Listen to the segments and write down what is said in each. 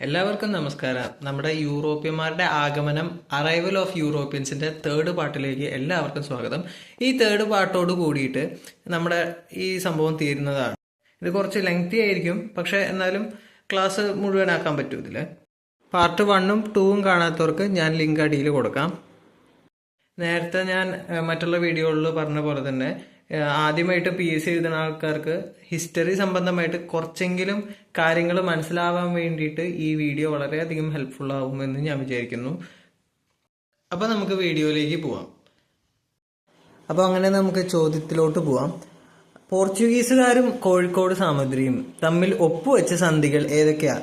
എല്ലാവർക്കും നമസ്കാരം. നമ്മുടെ യൂറോപ്യന്മാരുടെ ആഗമനം അറൈവൽ ഓഫ് യൂറോപ്യൻസിന്റെ തേർഡ് പാർട്ടിലേക്ക് എല്ലാവർക്കും സ്വാഗതം. ഈ തേർഡ് പാർട്ടോട് കൂടിയിട്ട് നമ്മുടെ ഈ സംഭവം തീരുന്നതാണ്. ഇത് കുറച്ച് ലെങ്തി ആയിരിക്കും പക്ഷേ എന്നാലും ക്ലാസ് മുഴുവനാക്കാൻ പറ്റും ഇതിൽ പാർട്ട് വണ്ണും ടൂവും കാണാത്തവർക്ക് ഞാൻ ലിങ്ക് അടിയിൽ കൊടുക്കാം. നേരത്തെ ഞാൻ മറ്റുള്ള വീഡിയോകളിൽ പറഞ്ഞ പോലെ തന്നെ ആദ്യമായിട്ട് പി എസ് സി എഴുതുന്ന ആൾക്കാർക്ക് ഹിസ്റ്ററി സംബന്ധമായിട്ട് കുറച്ചെങ്കിലും കാര്യങ്ങൾ മനസ്സിലാവാൻ വേണ്ടിയിട്ട് ഈ വീഡിയോ വളരെയധികം ഹെൽപ്ഫുൾ ആവുമെന്ന് ഞാൻ വിചാരിക്കുന്നു. അപ്പോൾ നമുക്ക് വീഡിയോയിലേക്ക് പോവാം. അപ്പോൾ അങ്ങനെ നമുക്ക് ചോദ്യത്തിലോട്ട് പോവാം. പോർച്ചുഗീസുകാരും കോഴിക്കോട് സാമഗ്രിയും തമ്മിൽ ഒപ്പുവെച്ച സന്ധികൾ ഏതൊക്കെയാ?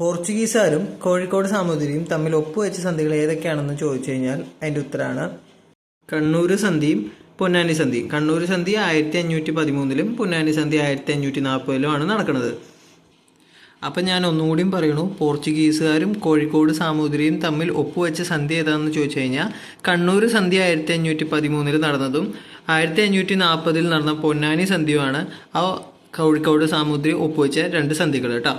പോർച്ചുഗീസുകാരും കോഴിക്കോട് സാമൂതിരിയും തമ്മിൽ ഒപ്പുവെച്ച സന്ധികൾ ഏതൊക്കെയാണെന്ന് ചോദിച്ചു കഴിഞ്ഞാൽ അതിന്റെ ഉത്തരമാണ് കണ്ണൂർ സന്ധിയും പൊന്നാനി സന്ധി. കണ്ണൂർ സന്ധി ആയിരത്തി അഞ്ഞൂറ്റി പതിമൂന്നിലും പൊന്നാനി സന്ധി ആയിരത്തി അഞ്ഞൂറ്റി നാൽപ്പതിലുമാണ് നടക്കുന്നത് അപ്പം ഞാൻ ഒന്നുകൂടിയും പറയണു പോർച്ചുഗീസുകാരും കോഴിക്കോട് സാമൂതിരിയും തമ്മിൽ ഒപ്പുവെച്ച സന്ധി ഏതാണെന്ന് ചോദിച്ചു കഴിഞ്ഞാൽ കണ്ണൂർ സന്ധി ആയിരത്തി അഞ്ഞൂറ്റി പതിമൂന്നിൽ നടന്നതും ആയിരത്തി അഞ്ഞൂറ്റി നാൽപ്പതിൽ നടന്ന പൊന്നാനി സന്ധിയുമാണ് ആ കോഴിക്കോട് സാമൂതിരി ഒപ്പുവെച്ച രണ്ട് സന്ധികൾ കേട്ടോ.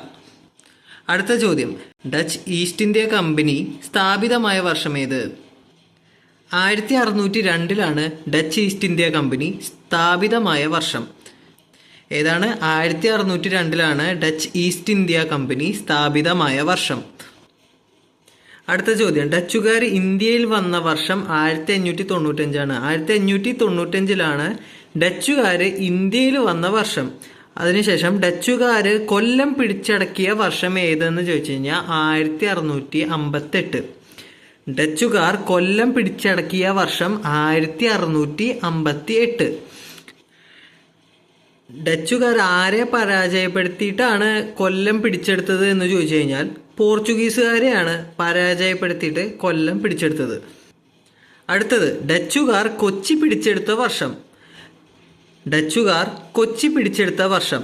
അടുത്ത ചോദ്യം. ഡച്ച് ഈസ്റ്റ് ഇന്ത്യ കമ്പനി സ്ഥാപിതമായ വർഷമേത് ആയിരത്തി അറുന്നൂറ്റി രണ്ടിലാണ് ഡച്ച് ഈസ്റ്റ് ഇന്ത്യ കമ്പനി സ്ഥാപിതമായ വർഷം. ഏതാണ്? ആയിരത്തി അറുന്നൂറ്റി രണ്ടിലാണ് ഡച്ച് ഈസ്റ്റ് ഇന്ത്യ കമ്പനി സ്ഥാപിതമായ വർഷം. അടുത്ത ചോദ്യം. ഡച്ചുകാർ ഇന്ത്യയിൽ വന്ന വർഷം ആയിരത്തി അഞ്ഞൂറ്റി തൊണ്ണൂറ്റഞ്ചാണ് ആയിരത്തി അഞ്ഞൂറ്റി തൊണ്ണൂറ്റഞ്ചിലാണ് ഡച്ചുകാർ ഇന്ത്യയിൽ വന്ന വർഷം. അതിനുശേഷം ഡച്ചുകാർ കൊല്ലം പിടിച്ചടക്കിയ വർഷം ഏതെന്ന് ചോദിച്ചു കഴിഞ്ഞാൽ ആയിരത്തി അറുന്നൂറ്റി അമ്പത്തെട്ട് ഡച്ചുകാർ കൊല്ലം പിടിച്ചടക്കിയ വർഷം ആയിരത്തി അറുന്നൂറ്റി അമ്പത്തി എട്ട് ഡച്ചുകാർ ആരെ പരാജയപ്പെടുത്തിയിട്ടാണ് കൊല്ലം പിടിച്ചെടുത്തത് എന്ന് ചോദിച്ചു കഴിഞ്ഞാൽ പോർച്ചുഗീസുകാരെയാണ് പരാജയപ്പെടുത്തിയിട്ട് കൊല്ലം പിടിച്ചെടുത്തത്. അടുത്തത് ഡച്ചുകാർ കൊച്ചി പിടിച്ചെടുത്ത വർഷം. ഡച്ചുകാർ കൊച്ചി പിടിച്ചെടുത്ത വർഷം.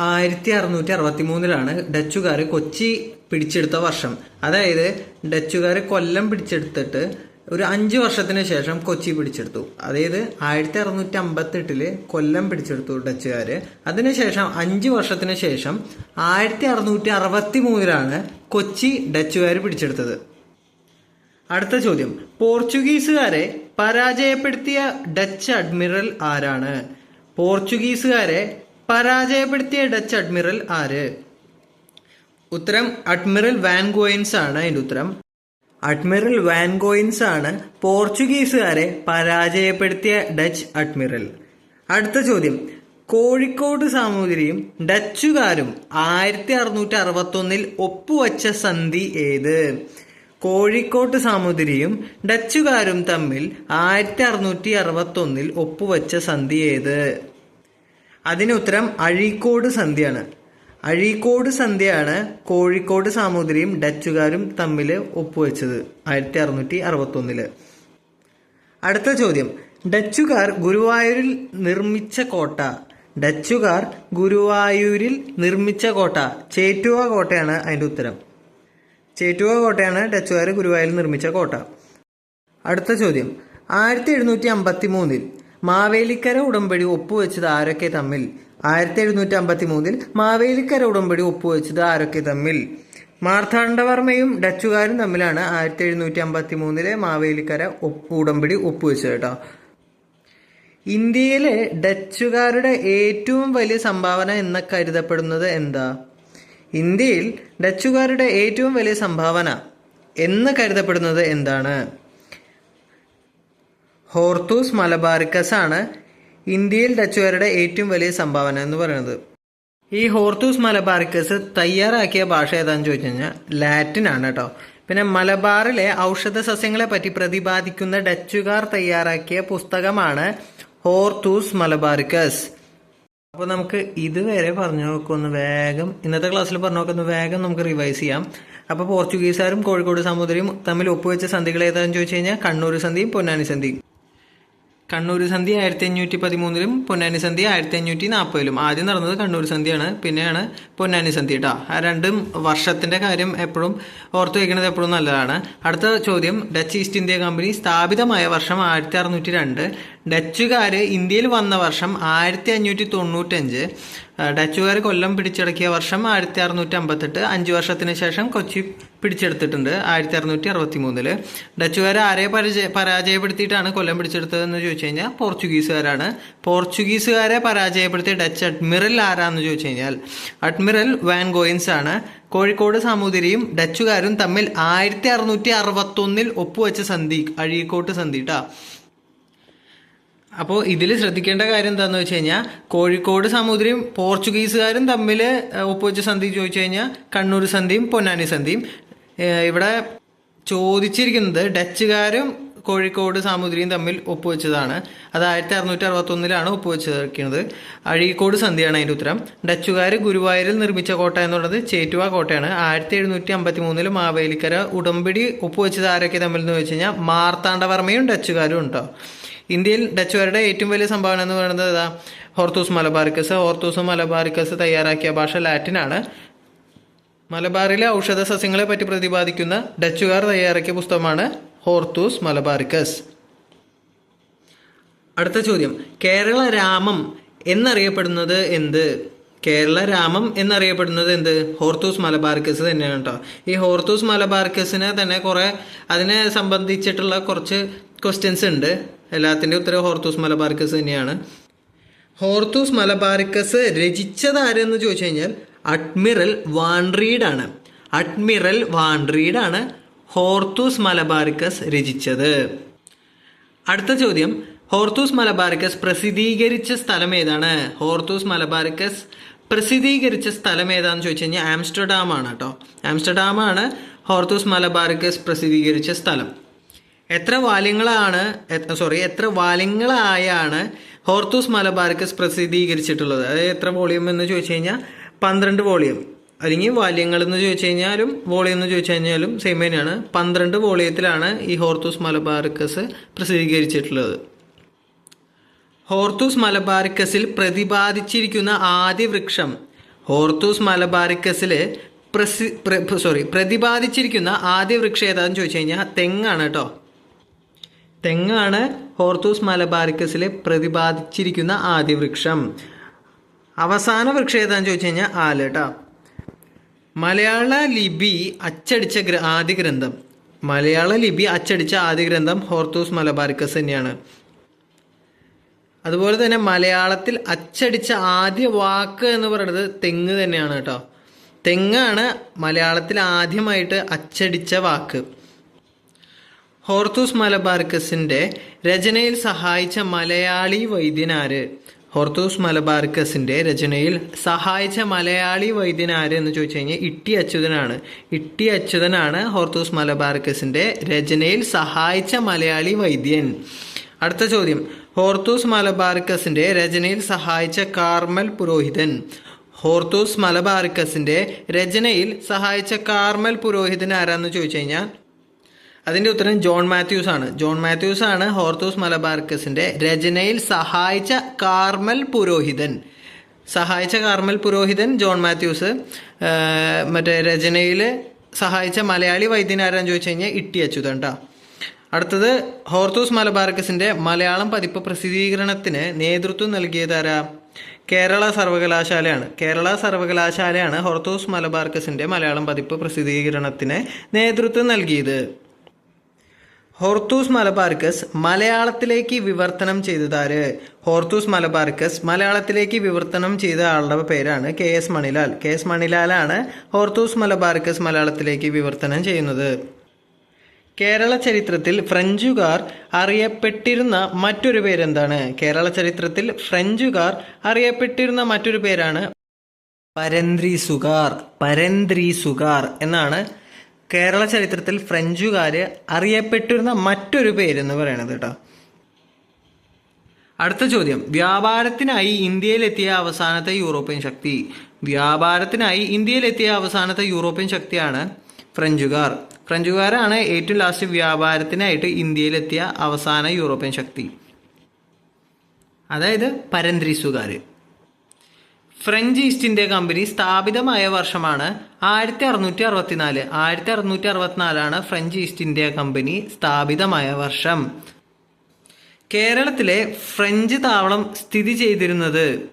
ആയിരത്തി അറുന്നൂറ്റി അറുപത്തി മൂന്നിലാണ് ഡച്ചുകാർ കൊച്ചി പിടിച്ചെടുത്ത വർഷം. അതായത് ഡച്ചുകാർ കൊല്ലം പിടിച്ചെടുത്തിട്ട് ഒരു അഞ്ച് വർഷത്തിന് ശേഷം കൊച്ചി പിടിച്ചെടുത്തു. അതായത് ആയിരത്തി അറുന്നൂറ്റി അമ്പത്തി എട്ടിൽ കൊല്ലം പിടിച്ചെടുത്തു ഡച്ചുകാർ അതിനുശേഷം അഞ്ച് വർഷത്തിന് ശേഷം ആയിരത്തി അറുന്നൂറ്റി അറുപത്തി മൂന്നിലാണ് കൊച്ചി ഡച്ചുകാർ പിടിച്ചെടുത്തത്. അടുത്ത ചോദ്യം. പോർച്ചുഗീസുകാരെ പരാജയപ്പെടുത്തിയ ഡച്ച് അഡ്മിറൽ ആരാണ്? പോർച്ചുഗീസുകാരെ പരാജയപ്പെടുത്തിയ ഡച്ച് അഡ്മിറൽ ആര്? ഉത്തരം അഡ്മിറൽ വാൻഗോയിൻസ് ആണ് അതിന്റെ ഉത്തരം. അഡ്മിറൽ വാൻഗോയിൻസ് ആണ് പോർച്ചുഗീസുകാരെ പരാജയപ്പെടുത്തിയ ഡച്ച് അഡ്മിറൽ. അടുത്ത ചോദ്യം. കോഴിക്കോട് സാമൂതിരിയും ഡച്ചുകാരും ആയിരത്തി അറുന്നൂറ്റി അറുപത്തി ഒന്നിൽ ഒപ്പുവച്ച സന്ധി ഏത്? കോഴിക്കോട്ട് സാമൂതിരിയും ഡച്ചുകാരും തമ്മിൽ ആയിരത്തി അറുന്നൂറ്റി അറുപത്തി ഒന്നിൽ ഒപ്പുവച്ച സന്ധി ഏത്? അതിന് ഉത്തരം അഴീക്കോട് സന്ധ്യയാണ്. അഴീക്കോട് സന്ധ്യയാണ് കോഴിക്കോട് സാമൂതിരിയും ഡച്ചുകാരും തമ്മിൽ ഒപ്പുവെച്ചത് ആയിരത്തി അറുന്നൂറ്റി അറുപത്തി ഒന്നിൽ അടുത്ത ചോദ്യം. ഡച്ചുകാർ ഗുരുവായൂരിൽ നിർമ്മിച്ച കോട്ട. ഡച്ചുകാർ ഗുരുവായൂരിൽ നിർമ്മിച്ച കോട്ട. ചേറ്റുവ കോട്ടയാണ് അതിന്റെ ഉത്തരം. ചേറ്റുവ കോട്ടയാണ് ഡച്ചുകാർ ഗുരുവായൂരിൽ നിർമ്മിച്ച കോട്ട. അടുത്ത ചോദ്യം. ആയിരത്തി എഴുന്നൂറ്റി അമ്പത്തി മൂന്നിൽ മാവേലിക്കര ഉടമ്പടി ഒപ്പുവെച്ചത് ആരൊക്കെ തമ്മിൽ? ആയിരത്തി എഴുന്നൂറ്റി അമ്പത്തി മൂന്നിൽ മാവേലിക്കര ഉടമ്പടി ഒപ്പുവെച്ചത് ആരൊക്കെ തമ്മിൽ? മാർത്താണ്ഡവർമ്മയും ഡച്ചുകാരും തമ്മിലാണ് ആയിരത്തി എഴുന്നൂറ്റി അമ്പത്തി മൂന്നിലെ മാവേലിക്കര ഉടമ്പടി ഒപ്പുവെച്ചത് കേട്ടോ. ഇന്ത്യയിലെ ഡച്ചുകാരുടെ ഏറ്റവും വലിയ സംഭാവന എന്ന് കരുതപ്പെടുന്നത് എന്താ? ഇന്ത്യയിൽ ഡച്ചുകാരുടെ ഏറ്റവും വലിയ സംഭാവന എന്ന് കരുതപ്പെടുന്നത് എന്താണ്? ഹോർത്തൂസ് മലബാറിക്കസ് ആണ് ഇന്ത്യയിൽ ഡച്ചുകാരുടെ ഏറ്റവും വലിയ സംഭാവന എന്ന് പറയുന്നത്. ഈ ഹോർത്തൂസ് മലബാറിക്കസ് തയ്യാറാക്കിയ ഭാഷ ഏതാണെന്ന് ചോദിച്ചു കഴിഞ്ഞാൽ ലാറ്റിൻ ആണ് കേട്ടോ. പിന്നെ മലബാറിലെ ഔഷധ സസ്യങ്ങളെ പറ്റി പ്രതിപാദിക്കുന്ന ഡച്ചുകാർ തയ്യാറാക്കിയ പുസ്തകമാണ് ഹോർത്തൂസ് മലബാറിക്കസ്. അപ്പോൾ നമുക്ക് ഇതുവരെ പറഞ്ഞു നോക്കൊന്ന് വേഗം ഇന്നത്തെ ക്ലാസ്സിൽ പറഞ്ഞു നോക്കൊന്ന് വേഗം നമുക്ക് റിവൈസ് ചെയ്യാം. അപ്പോൾ പോർച്ചുഗീസുകാരും കോഴിക്കോട് സമുദ്രയും തമ്മിൽ ഒപ്പുവെച്ച സന്ധികൾ ഏതാണെന്ന് ചോദിച്ചു കഴിഞ്ഞാൽ കണ്ണൂർ സന്ധിയും പൊന്നാനി സന്ധിയും. കണ്ണൂർ സന്ധി ആയിരത്തി അഞ്ഞൂറ്റി പതിമൂന്നിലും പൊന്നാനി സന്ധി ആയിരത്തി അഞ്ഞൂറ്റി നാൽപ്പതിലും ആദ്യം നടന്നത് കണ്ണൂർ സന്ധിയാണ് പിന്നെയാണ് പൊന്നാനി സന്ധി കേട്ടോ ആ രണ്ടും വർഷത്തിന്റെ കാര്യം എപ്പോഴും ഓർത്തു വയ്ക്കുന്നത് എപ്പോഴും നല്ലതാണ്. അടുത്ത ചോദ്യം. ഡച്ച് ഈസ്റ്റ് ഇന്ത്യ കമ്പനി സ്ഥാപിതമായ വർഷം ആയിരത്തി അറുന്നൂറ്റി രണ്ട്. ഡച്ചുകാർ ഇന്ത്യയിൽ വന്ന വർഷം ആയിരത്തി അഞ്ഞൂറ്റി തൊണ്ണൂറ്റഞ്ച്. ഡച്ചുകാർ കൊല്ലം പിടിച്ചടക്കിയ വർഷം ആയിരത്തി അറുന്നൂറ്റി അമ്പത്തെട്ട് അഞ്ച് വർഷത്തിന് ശേഷം കൊച്ചി പിടിച്ചെടുത്തിട്ടുണ്ട് ആയിരത്തി അറുന്നൂറ്റി അറുപത്തി മൂന്നിൽ ഡച്ചുകാർ ആരെ പരിചയ പരാജയപ്പെടുത്തിയിട്ടാണ് കൊല്ലം പിടിച്ചെടുത്തതെന്ന് ചോദിച്ചു കഴിഞ്ഞാൽ പോർച്ചുഗീസുകാരാണ്. പോർച്ചുഗീസുകാരെ പരാജയപ്പെടുത്തിയ ഡച്ച് അഡ്മിറൽ ആരാന്ന് ചോദിച്ചു കഴിഞ്ഞാൽ അഡ്മിറൽ വാൻ ഗോയിൻസ് ആണ് കോഴിക്കോട് സാമൂതിരിയും ഡച്ചുകാരും തമ്മിൽ ആയിരത്തി അറുന്നൂറ്റി അറുപത്തൊന്നിൽ ഒപ്പുവെച്ച സന്ധി അഴീക്കോട്ട് സന്ധി ട്ടാ അപ്പോൾ ഇതിൽ ശ്രദ്ധിക്കേണ്ട കാര്യം എന്താണെന്ന് വെച്ച് കഴിഞ്ഞാൽ കോഴിക്കോട് സമുദ്രയും പോർച്ചുഗീസുകാരും തമ്മിൽ ഒപ്പുവെച്ച സന്ധി ചോദിച്ചു കഴിഞ്ഞാൽ കണ്ണൂർ സന്ധിയും പൊന്നാനി സന്ധിയും. ഇവിടെ ചോദിച്ചിരിക്കുന്നത് ഡച്ചുകാരും കോഴിക്കോട് സാമൂതിരിയും തമ്മിൽ ഒപ്പുവെച്ചതാണ്. അത് ആയിരത്തി അറുന്നൂറ്റി അറുപത്തൊന്നിലാണ് ഒപ്പുവെച്ചിരിക്കുന്നത്. അഴീക്കോട് സന്ധിയാണ് അതിന്റെ ഉത്തരം. ഡച്ചുകാർ ഗുരുവായൂരിൽ നിർമ്മിച്ച കോട്ട എന്നുള്ളത് ചേറ്റുവ കോട്ടയാണ്. ആയിരത്തി എഴുന്നൂറ്റി അമ്പത്തി മൂന്നിൽ മാവേലിക്കര ഉടമ്പടി ഒപ്പുവെച്ചത് ആരൊക്കെ തമ്മിൽ എന്ന് വെച്ച് കഴിഞ്ഞാൽ മാർത്താണ്ഡവർമ്മയും ഡച്ചുകാരും ഉണ്ടോ? ഇന്ത്യയിൽ ഡച്ചുകാരുടെ ഏറ്റവും വലിയ സംഭാവന എന്ന് പറയുന്നത് ഇതാ ഹോർത്തൂസ് മലബാറിക്കസ്. ഹോർത്തൂസ് മലബാറിക്കസ് തയ്യാറാക്കിയ ഭാഷ ലാറ്റിനാണ്. മലബാറിലെ ഔഷധ സസ്യങ്ങളെ പറ്റി പ്രതിപാദിക്കുന്ന ഡച്ചുകാർ തയ്യാറാക്കിയ പുസ്തകമാണ് ഹോർത്തൂസ് മലബാറിക്കസ്. അടുത്ത ചോദ്യം. കേരള രാമം എന്നറിയപ്പെടുന്നത് എന്ത്? കേരള രാമം എന്നറിയപ്പെടുന്നത് എന്ത്? ഹോർത്തൂസ് മലബാർക്കസ് തന്നെയാണ് കേട്ടോ ഈ ഹോർത്തൂസ് മലബാർക്കസിനെ തന്നെ കുറെ അതിനെ സംബന്ധിച്ചിട്ടുള്ള കുറച്ച് ക്വസ്റ്റ്യൻസ് ഉണ്ട്. എല്ലാത്തിന്റെ ഉത്തരം ഹോർത്തൂസ് മലബാർക്കസ് തന്നെയാണ്. ഹോർത്തൂസ് മലബാർക്കസ് രചിച്ചത് ആരെന്ന് ചോദിച്ചു കഴിഞ്ഞാൽ അഡ്മിറൽ വാൻഡ്രീഡ് ആണ് അഡ്മിറൽ ആണ് ഹോർത്തൂസ് മലബാർക്കസ് രചിച്ചത്. അടുത്ത ചോദ്യം. ഹോർത്തൂസ് മലബാർക്കസ് പ്രസിദ്ധീകരിച്ച സ്ഥലം ഏതാണ്? ഹോർത്തൂസ് മലബാറിക്കസ് പ്രസിദ്ധീകരിച്ച സ്ഥലം ഏതാണെന്ന് ചോദിച്ചു കഴിഞ്ഞാൽ ആംസ്റ്റർഡാം ആണ് കേട്ടോ. ആംസ്റ്റർഡാം ആണ് ഹോർത്തൂസ് മലബാർക്കസ് പ്രസിദ്ധീകരിച്ച സ്ഥലം. എത്ര വാല്യങ്ങളാണ് സോറി എത്ര വാല്യങ്ങളായാണ് ഹോർത്തൂസ് മലബാർക്കസ് പ്രസിദ്ധീകരിച്ചിട്ടുള്ളത്? അതായത് എത്ര വോളിയം എന്ന് ചോദിച്ചു കഴിഞ്ഞാൽ പന്ത്രണ്ട് വോളിയം. അല്ലെങ്കിൽ വാല്യങ്ങൾ എന്ന് ചോദിച്ചു കഴിഞ്ഞാലും വോളിയം എന്ന് ചോദിച്ചു കഴിഞ്ഞാലും സെയിം തന്നെയാണ്. പന്ത്രണ്ട് വോളിയത്തിലാണ് ഈ ഹോർത്തൂസ് മലബാർക്കസ് പ്രസിദ്ധീകരിച്ചിട്ടുള്ളത്. ഹോർത്തൂസ് മലബാറിക്കസിൽ പ്രതിപാദിച്ചിരിക്കുന്ന ആദ്യ വൃക്ഷം. ഹോർത്തൂസ് മലബാറിക്കസിൽ പ്രസി സോറി പ്രതിപാദിച്ചിരിക്കുന്ന ആദ്യ വൃക്ഷം ഏതാണെന്ന് ചോദിച്ചു കഴിഞ്ഞാൽ തെങ്ങാണ് കേട്ടോ തെങ്ങാണ് ഹോർത്തൂസ് മലബാറിക്കസിലെ പ്രതിപാദിച്ചിരിക്കുന്ന ആദ്യ വൃക്ഷം. അവസാന വൃക്ഷം ഏതാണെന്ന് ചോദിച്ചു കഴിഞ്ഞാൽ ആൽ കേട്ടോ മലയാള ലിപി അച്ചടിച്ച ആദ്യ ഗ്രന്ഥം. മലയാള ലിപി അച്ചടിച്ച ആദ്യ ഗ്രന്ഥം ഹോർത്തൂസ് മലബാറിക്കസ് തന്നെയാണ്. അതുപോലെ തന്നെ മലയാളത്തിൽ അച്ചടിച്ച ആദ്യ വാക്ക് എന്ന് പറയുന്നത് തെങ്ങ് തന്നെയാണ് കേട്ടോ. തെങ്ങാണ് മലയാളത്തിൽ ആദ്യമായിട്ട് അച്ചടിച്ച വാക്ക്. ഹോർത്തൂസ് മലബാർക്കസിന്റെ രചനയിൽ സഹായിച്ച മലയാളി വൈദ്യനാര്? ഹോർത്തൂസ് മലബാർക്കസിന്റെ രചനയിൽ സഹായിച്ച മലയാളി വൈദ്യനാര് എന്ന് ചോദിച്ചു കഴിഞ്ഞാൽ ഇട്ടി അച്യുതനാണ്. ഇട്ടി അച്യുതനാണ് ഹോർത്തൂസ് മലബാർക്കസിന്റെ രചനയിൽ സഹായിച്ച മലയാളി വൈദ്യൻ. അടുത്ത ചോദ്യം. ഹോർത്തൂസ് മലബാരിക്കസിന്റെ രചനയിൽ സഹായിച്ച കാർമൽ പുരോഹിതൻ. ഹോർത്തൂസ് മലബാരിക്കസിന്റെ രചനയിൽ സഹായിച്ച കാർമൽ പുരോഹിതൻ ആരാന്ന് ചോദിച്ചു കഴിഞ്ഞാൽ? അതിന്റെ ഉത്തരം ജോൺ മാത്യൂസ് ആണ്. ജോൺ മാത്യൂസ് ആണ് ഹോർത്തൂസ് മലബാർക്കസിന്റെ രചനയിൽ സഹായിച്ച കാർമൽ പുരോഹിതൻ. സഹായിച്ച കാർമൽ പുരോഹിതൻ ജോൺ മാത്യൂസ്. മറ്റേ രചനയിൽ സഹായിച്ച മലയാളി വൈദ്യനാരാന്ന് ചോദിച്ചു കഴിഞ്ഞാൽ ഇട്ടി അച്യുതൻ. അടുത്തത് ഹോർത്തൂസ് മലബാർക്കസിന്റെ മലയാളം പതിപ്പ് പ്രസിദ്ധീകരണത്തിന് നേതൃത്വം നൽകിയതാരാ? കേരള സർവകലാശാലയാണ്. കേരള സർവകലാശാലയാണ് ഹോർത്തൂസ് മലബാർക്കസിന്റെ മലയാളം പതിപ്പ് പ്രസിദ്ധീകരണത്തിന് നേതൃത്വം നൽകിയത്. ഹോർത്തൂസ് മലബാർക്കസ് മലയാളത്തിലേക്ക് വിവർത്തനം ചെയ്തതാര്? ഹോർത്തൂസ് മലബാർക്കസ് മലയാളത്തിലേക്ക് വിവർത്തനം ചെയ്ത ആളുടെ പേരാണ് K S Manilal. K S മണിലാലാണ് Hortus മലബാർക്കസ് മലയാളത്തിലേക്ക് വിവർത്തനം ചെയ്യുന്നത്. കേരള ചരിത്രത്തിൽ ഫ്രഞ്ചുകാർ അറിയപ്പെട്ടിരുന്ന മറ്റൊരു പേരെന്താണ്? കേരള ചരിത്രത്തിൽ ഫ്രഞ്ചുകാർ അറിയപ്പെട്ടിരുന്ന മറ്റൊരു പേരാണ് പരന്ത്രീസുകാർ പരന്ത്രീസുകാർ എന്നാണ് കേരള ചരിത്രത്തിൽ ഫ്രഞ്ചുകാർ അറിയപ്പെട്ടിരുന്ന മറ്റൊരു പേരെന്ന് പറയണത് കേട്ടോ. അടുത്ത ചോദ്യം. വ്യാപാരത്തിനായി ഇന്ത്യയിലെത്തിയ അവസാനത്തെ യൂറോപ്യൻ ശക്തി. വ്യാപാരത്തിനായി ഇന്ത്യയിലെത്തിയ അവസാനത്തെ യൂറോപ്യൻ ശക്തിയാണ് ഫ്രഞ്ചുകാർ. ഫ്രഞ്ചുകാരാണ് ഏറ്റവും ലാസ്റ്റ് വ്യാപാരത്തിനായിട്ട് ഇന്ത്യയിലെത്തിയ അവസാന യൂറോപ്യൻ ശക്തി. അതായത് പരന്ത്രീസുകാർ ഫ്രഞ്ച് ഈസ്റ്റ് ഇന്ത്യ കമ്പനി സ്ഥാപിതമായ വർഷമാണ് ആയിരത്തി അറുന്നൂറ്റി അറുപത്തിനാല് ആയിരത്തി അറുന്നൂറ്റി അറുപത്തിനാലാണ് ഫ്രഞ്ച് ഈസ്റ്റ് ഇന്ത്യ കമ്പനി സ്ഥാപിതമായ വർഷം. കേരളത്തിലെ ഫ്രഞ്ച് താവളം സ്ഥിതി ചെയ്തിരുന്നത്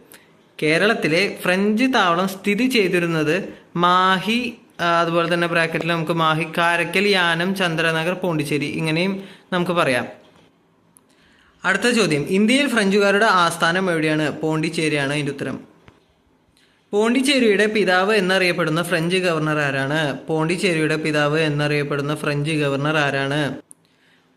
കേരളത്തിലെ ഫ്രഞ്ച് താവളം സ്ഥിതി ചെയ്തിരുന്നത് മാഹി അതുപോലെ തന്നെ ബ്രാക്കറ്റിൽ നമുക്ക് മാഹി കാരക്കൽ യാനം ചന്ദ്രനഗർ പോണ്ടിച്ചേരി ഇങ്ങനെയും നമുക്ക് പറയാം. അടുത്ത ചോദ്യം. ഇന്ത്യയിൽ ഫ്രഞ്ചുകാരുടെ ആസ്ഥാനം എവിടെയാണ്? പോണ്ടിച്ചേരിയാണ് അതിന്റെ ഉത്തരം. പോണ്ടിച്ചേരിയുടെ പിതാവ് എന്നറിയപ്പെടുന്ന ഫ്രഞ്ച് ഗവർണർ ആരാണ്? പോണ്ടിച്ചേരിയുടെ പിതാവ് എന്നറിയപ്പെടുന്ന ഫ്രഞ്ച് ഗവർണർ ആരാണ്?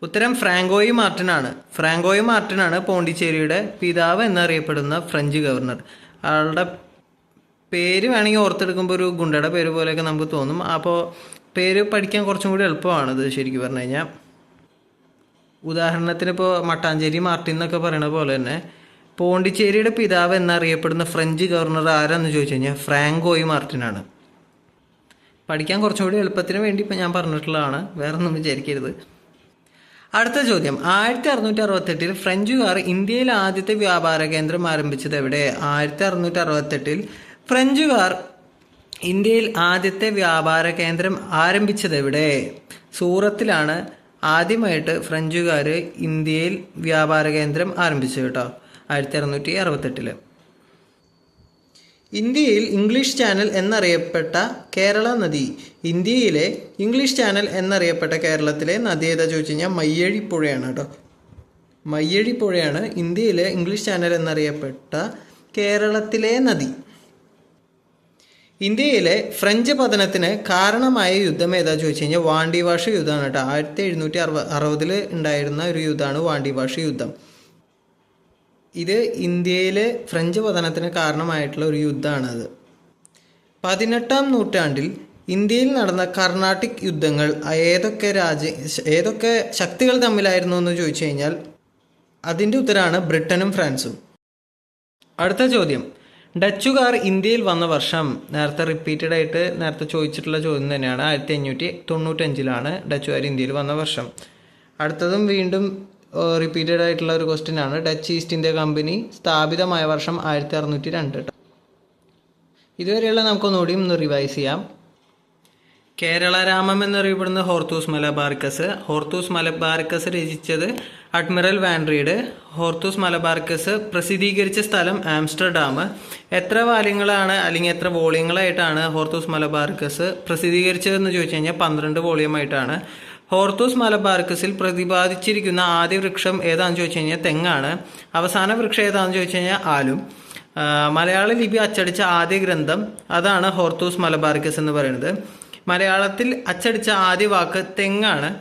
ഉത്തരം ഫ്രാങ്കോയി മാർട്ടിൻ ആണ് ഫ്രാങ്കോയി മാർട്ടിൻ ആണ് പോണ്ടിച്ചേരിയുടെ പിതാവ് എന്നറിയപ്പെടുന്ന ഫ്രഞ്ച് ഗവർണർ. ആളുടെ പേര് വേണമെങ്കിൽ ഓർത്തെടുക്കുമ്പോൾ ഒരു ഗുണ്ടയുടെ പേര് പോലെയൊക്കെ നമുക്ക് തോന്നും. അപ്പോൾ പേര് പഠിക്കാൻ കുറച്ചും കൂടി എളുപ്പമാണ് ഇത് ശരിക്കും പറഞ്ഞു കഴിഞ്ഞാൽ. ഉദാഹരണത്തിന് ഇപ്പോൾ മട്ടാഞ്ചേരി മാർട്ടിൻ എന്നൊക്കെ പറയുന്ന പോലെ തന്നെ പോണ്ടിച്ചേരിയുടെ പിതാവ് എന്നറിയപ്പെടുന്ന ഫ്രഞ്ച് ഗവർണർ ആരാന്ന് ചോദിച്ചു കഴിഞ്ഞാൽ ഫ്രാങ്കോയി മാർട്ടിനാണ് പഠിക്കാൻ കുറച്ചും കൂടി എളുപ്പത്തിന് വേണ്ടി ഇപ്പം ഞാൻ പറഞ്ഞിട്ടുള്ളതാണ്. വേറെ ഒന്നും വിചാരിക്കരുത്. അടുത്ത ചോദ്യം. ആയിരത്തി അറുന്നൂറ്റി അറുപത്തെട്ടിൽ ഫ്രഞ്ചുകാർ ഇന്ത്യയിൽ ആദ്യത്തെ വ്യാപാര കേന്ദ്രം ആരംഭിച്ചത് എവിടെ? ആയിരത്തി അറുന്നൂറ്റി അറുപത്തെട്ടിൽ ഫ്രഞ്ചുകാർ ഇന്ത്യയിൽ ആദ്യത്തെ വ്യാപാര കേന്ദ്രം ആരംഭിച്ചത് എവിടെ സൂറത്തിലാണ് ആദ്യമായിട്ട് ഫ്രഞ്ചുകാർ ഇന്ത്യയിൽ വ്യാപാര കേന്ദ്രം ആരംഭിച്ചത് കേട്ടോ ആയിരത്തി അറുന്നൂറ്റി അറുപത്തെട്ടിൽ ഇന്ത്യയിൽ ഇംഗ്ലീഷ് ചാനൽ എന്നറിയപ്പെട്ട കേരള നദി. ഇന്ത്യയിലെ ഇംഗ്ലീഷ് ചാനൽ എന്നറിയപ്പെട്ട കേരളത്തിലെ നദി ഏതാ ചോദിച്ചു കഴിഞ്ഞാൽ മയ്യഴി പുഴയാണ് കേട്ടോ. മയ്യഴി പുഴയാണ് ഇന്ത്യയിലെ ഇംഗ്ലീഷ് ചാനൽ എന്നറിയപ്പെട്ട കേരളത്തിലെ നദി. ഇന്ത്യയിലെ ഫ്രഞ്ച് പതനത്തിന് കാരണമായ യുദ്ധം ഏതാ ചോദിച്ചു കഴിഞ്ഞാൽ വാണ്ടിവാഷ യുദ്ധമാണ് കേട്ടോ. ആയിരത്തി എഴുന്നൂറ്റി അറുപ അറുപതിൽ ഉണ്ടായിരുന്ന ഒരു യുദ്ധമാണ് വാണ്ടിവാഷ യുദ്ധം. ഇത് ഇന്ത്യയിലെ ഫ്രഞ്ച് പതനത്തിന് കാരണമായിട്ടുള്ള ഒരു യുദ്ധമാണത് പതിനെട്ടാം നൂറ്റാണ്ടിൽ ഇന്ത്യയിൽ നടന്ന കർണാട്ടിക് യുദ്ധങ്ങൾ ഏതൊക്കെ രാജ്യ ഏതൊക്കെ ശക്തികൾ തമ്മിലായിരുന്നു എന്ന് ചോദിച്ചു കഴിഞ്ഞാൽ അതിന്റെ ഉത്തരമാണ് ബ്രിട്ടനും ഫ്രാൻസും. അടുത്ത ചോദ്യം. ഡച്ചുകാർ ഇന്ത്യയിൽ വന്ന വർഷം നേരത്തെ റിപ്പീറ്റഡ് ആയിട്ട് നേരത്തെ ചോദിച്ചിട്ടുള്ള ചോദ്യം തന്നെയാണ്. ആയിരത്തി അഞ്ഞൂറ്റി തൊണ്ണൂറ്റഞ്ചിലാണ് ഡച്ചുകാർ ഇന്ത്യയിൽ വന്ന വർഷം. അടുത്തതും വീണ്ടും റിപ്പീറ്റഡ് ആയിട്ടുള്ള ഒരു ക്വസ്റ്റ്യൻ ആണ്. ഡച്ച് ഈസ്റ്റ് ഇന്ത്യ കമ്പനി സ്ഥാപിതമായ വർഷം ആയിരത്തി അറുന്നൂറ്റി രണ്ട്. ഇതുവരെയുള്ള നമുക്കൊന്നുകൂടി ഒന്ന് റിവൈസ് ചെയ്യാം. കേരള രാമം എന്നറിയപ്പെടുന്ന ഹോർത്തൂസ് മലബാർക്കസ്. ഹോർത്തൂസ് മലബാർക്കസ് രചിച്ചത് അഡ്മിറൽ വാൻഡ്രീഡ് ഹോർത്തൂസ് മലബാർക്കസ് പ്രസിദ്ധീകരിച്ച സ്ഥലം ആംസ്റ്റർഡാം. എത്ര വാല്യങ്ങളാണ് അല്ലെങ്കിൽ എത്ര വോളിയങ്ങളായിട്ടാണ് ഹോർത്തൂസ് മലബാർക്കസ് പ്രസിദ്ധീകരിച്ചതെന്ന് ചോദിച്ചു കഴിഞ്ഞാൽ പന്ത്രണ്ട് വോളിയമായിട്ടാണ്. ഹോർത്തൂസ് മലബാർക്കസിൽ പ്രതിപാദിച്ചിരിക്കുന്ന ആദ്യ വൃക്ഷം ഏതാണെന്ന് ചോദിച്ചു കഴിഞ്ഞാൽ തെങ്ങാണ്. അവസാന വൃക്ഷം ഏതാണെന്ന് ചോദിച്ചു കഴിഞ്ഞാൽ ആലും. മലയാള ലിപി അച്ചടിച്ച ആദ്യ ഗ്രന്ഥം അതാണ് ഹോർത്തൂസ് മലബാർക്കസ് എന്ന് പറയുന്നത്. മലയാളത്തിൽ അച്ചടിച്ച ആദ്യ വാക്ക് തെങ്ങാണ്.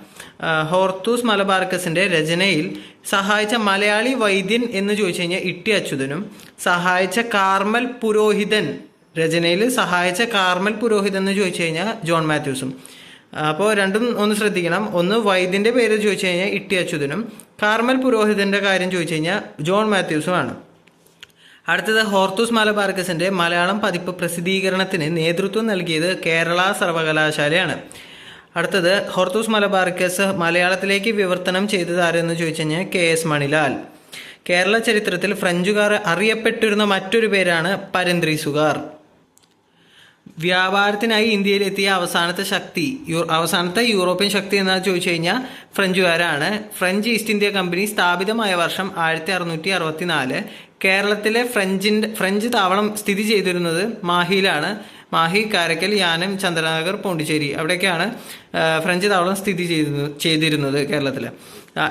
ഹോർത്തൂസ് മലബാർക്കസിന്റെ രചനയിൽ സഹായിച്ച മലയാളി വൈദ്യൻ എന്ന് ചോദിച്ചു കഴിഞ്ഞാൽ ഇട്ടി അച്യുതനും സഹായിച്ച കാർമൽ പുരോഹിതൻ രചനയിൽ സഹായിച്ച കാർമൽ പുരോഹിതൻ എന്ന് ചോദിച്ചു കഴിഞ്ഞാൽ ജോൺ മാത്യൂസും. അപ്പോൾ രണ്ടും ഒന്ന് ശ്രദ്ധിക്കണം. ഒന്ന് വൈദ്യന്റെ പേര് ചോദിച്ചു കഴിഞ്ഞാൽ ഇട്ടി അച്യുതനും കാർമൽ പുരോഹിതന്റെ കാര്യം ചോദിച്ചു കഴിഞ്ഞാൽ ജോൺ മാത്യൂസുമാണ്. അടുത്തത് ഹോർത്തൂസ് മലബാർക്കസിന്റെ മലയാളം പതിപ്പ് പ്രസിദ്ധീകരണത്തിന് നേതൃത്വം നൽകിയത് കേരള സർവകലാശാലയാണ്. അടുത്തത് ഹോർത്തൂസ് മലബാർക്കസ് മലയാളത്തിലേക്ക് വിവർത്തനം ചെയ്തത് ആരെന്ന് ചോദിച്ചു കഴിഞ്ഞാൽ കെ എസ് മണിലാൽ. കേരള ചരിത്രത്തിൽ ഫ്രഞ്ചുകാർ അറിയപ്പെട്ടിരുന്ന മറ്റൊരു പേരാണ് പരന്ത്രീസുകാർ വ്യാപാരത്തിനായി ഇന്ത്യയിലെത്തിയ അവസാനത്തെ ശക്തി അവസാനത്തെ യൂറോപ്യൻ ശക്തി എന്നാ ചോദിച്ചു കഴിഞ്ഞാൽ ഫ്രഞ്ചുകാരാണ്. ഫ്രഞ്ച് ഈസ്റ്റ് ഇന്ത്യ കമ്പനി സ്ഥാപിതമായ വർഷം ആയിരത്തി അറുന്നൂറ്റി അറുപത്തിനാല് കേരളത്തിലെ ഫ്രഞ്ചിന്റെ ഫ്രഞ്ച് താവളം സ്ഥിതി ചെയ്തിരുന്നത് മാഹിയിലാണ്. മാഹി കാരക്കൽ യാനം ചന്ദ്രനഗർ പോണ്ടിച്ചേരി അവിടെയൊക്കെയാണ് ഫ്രഞ്ച് താവളം സ്ഥിതി ചെയ്തിരുന്നത് ചെയ്തിരുന്നത് കേരളത്തിൽ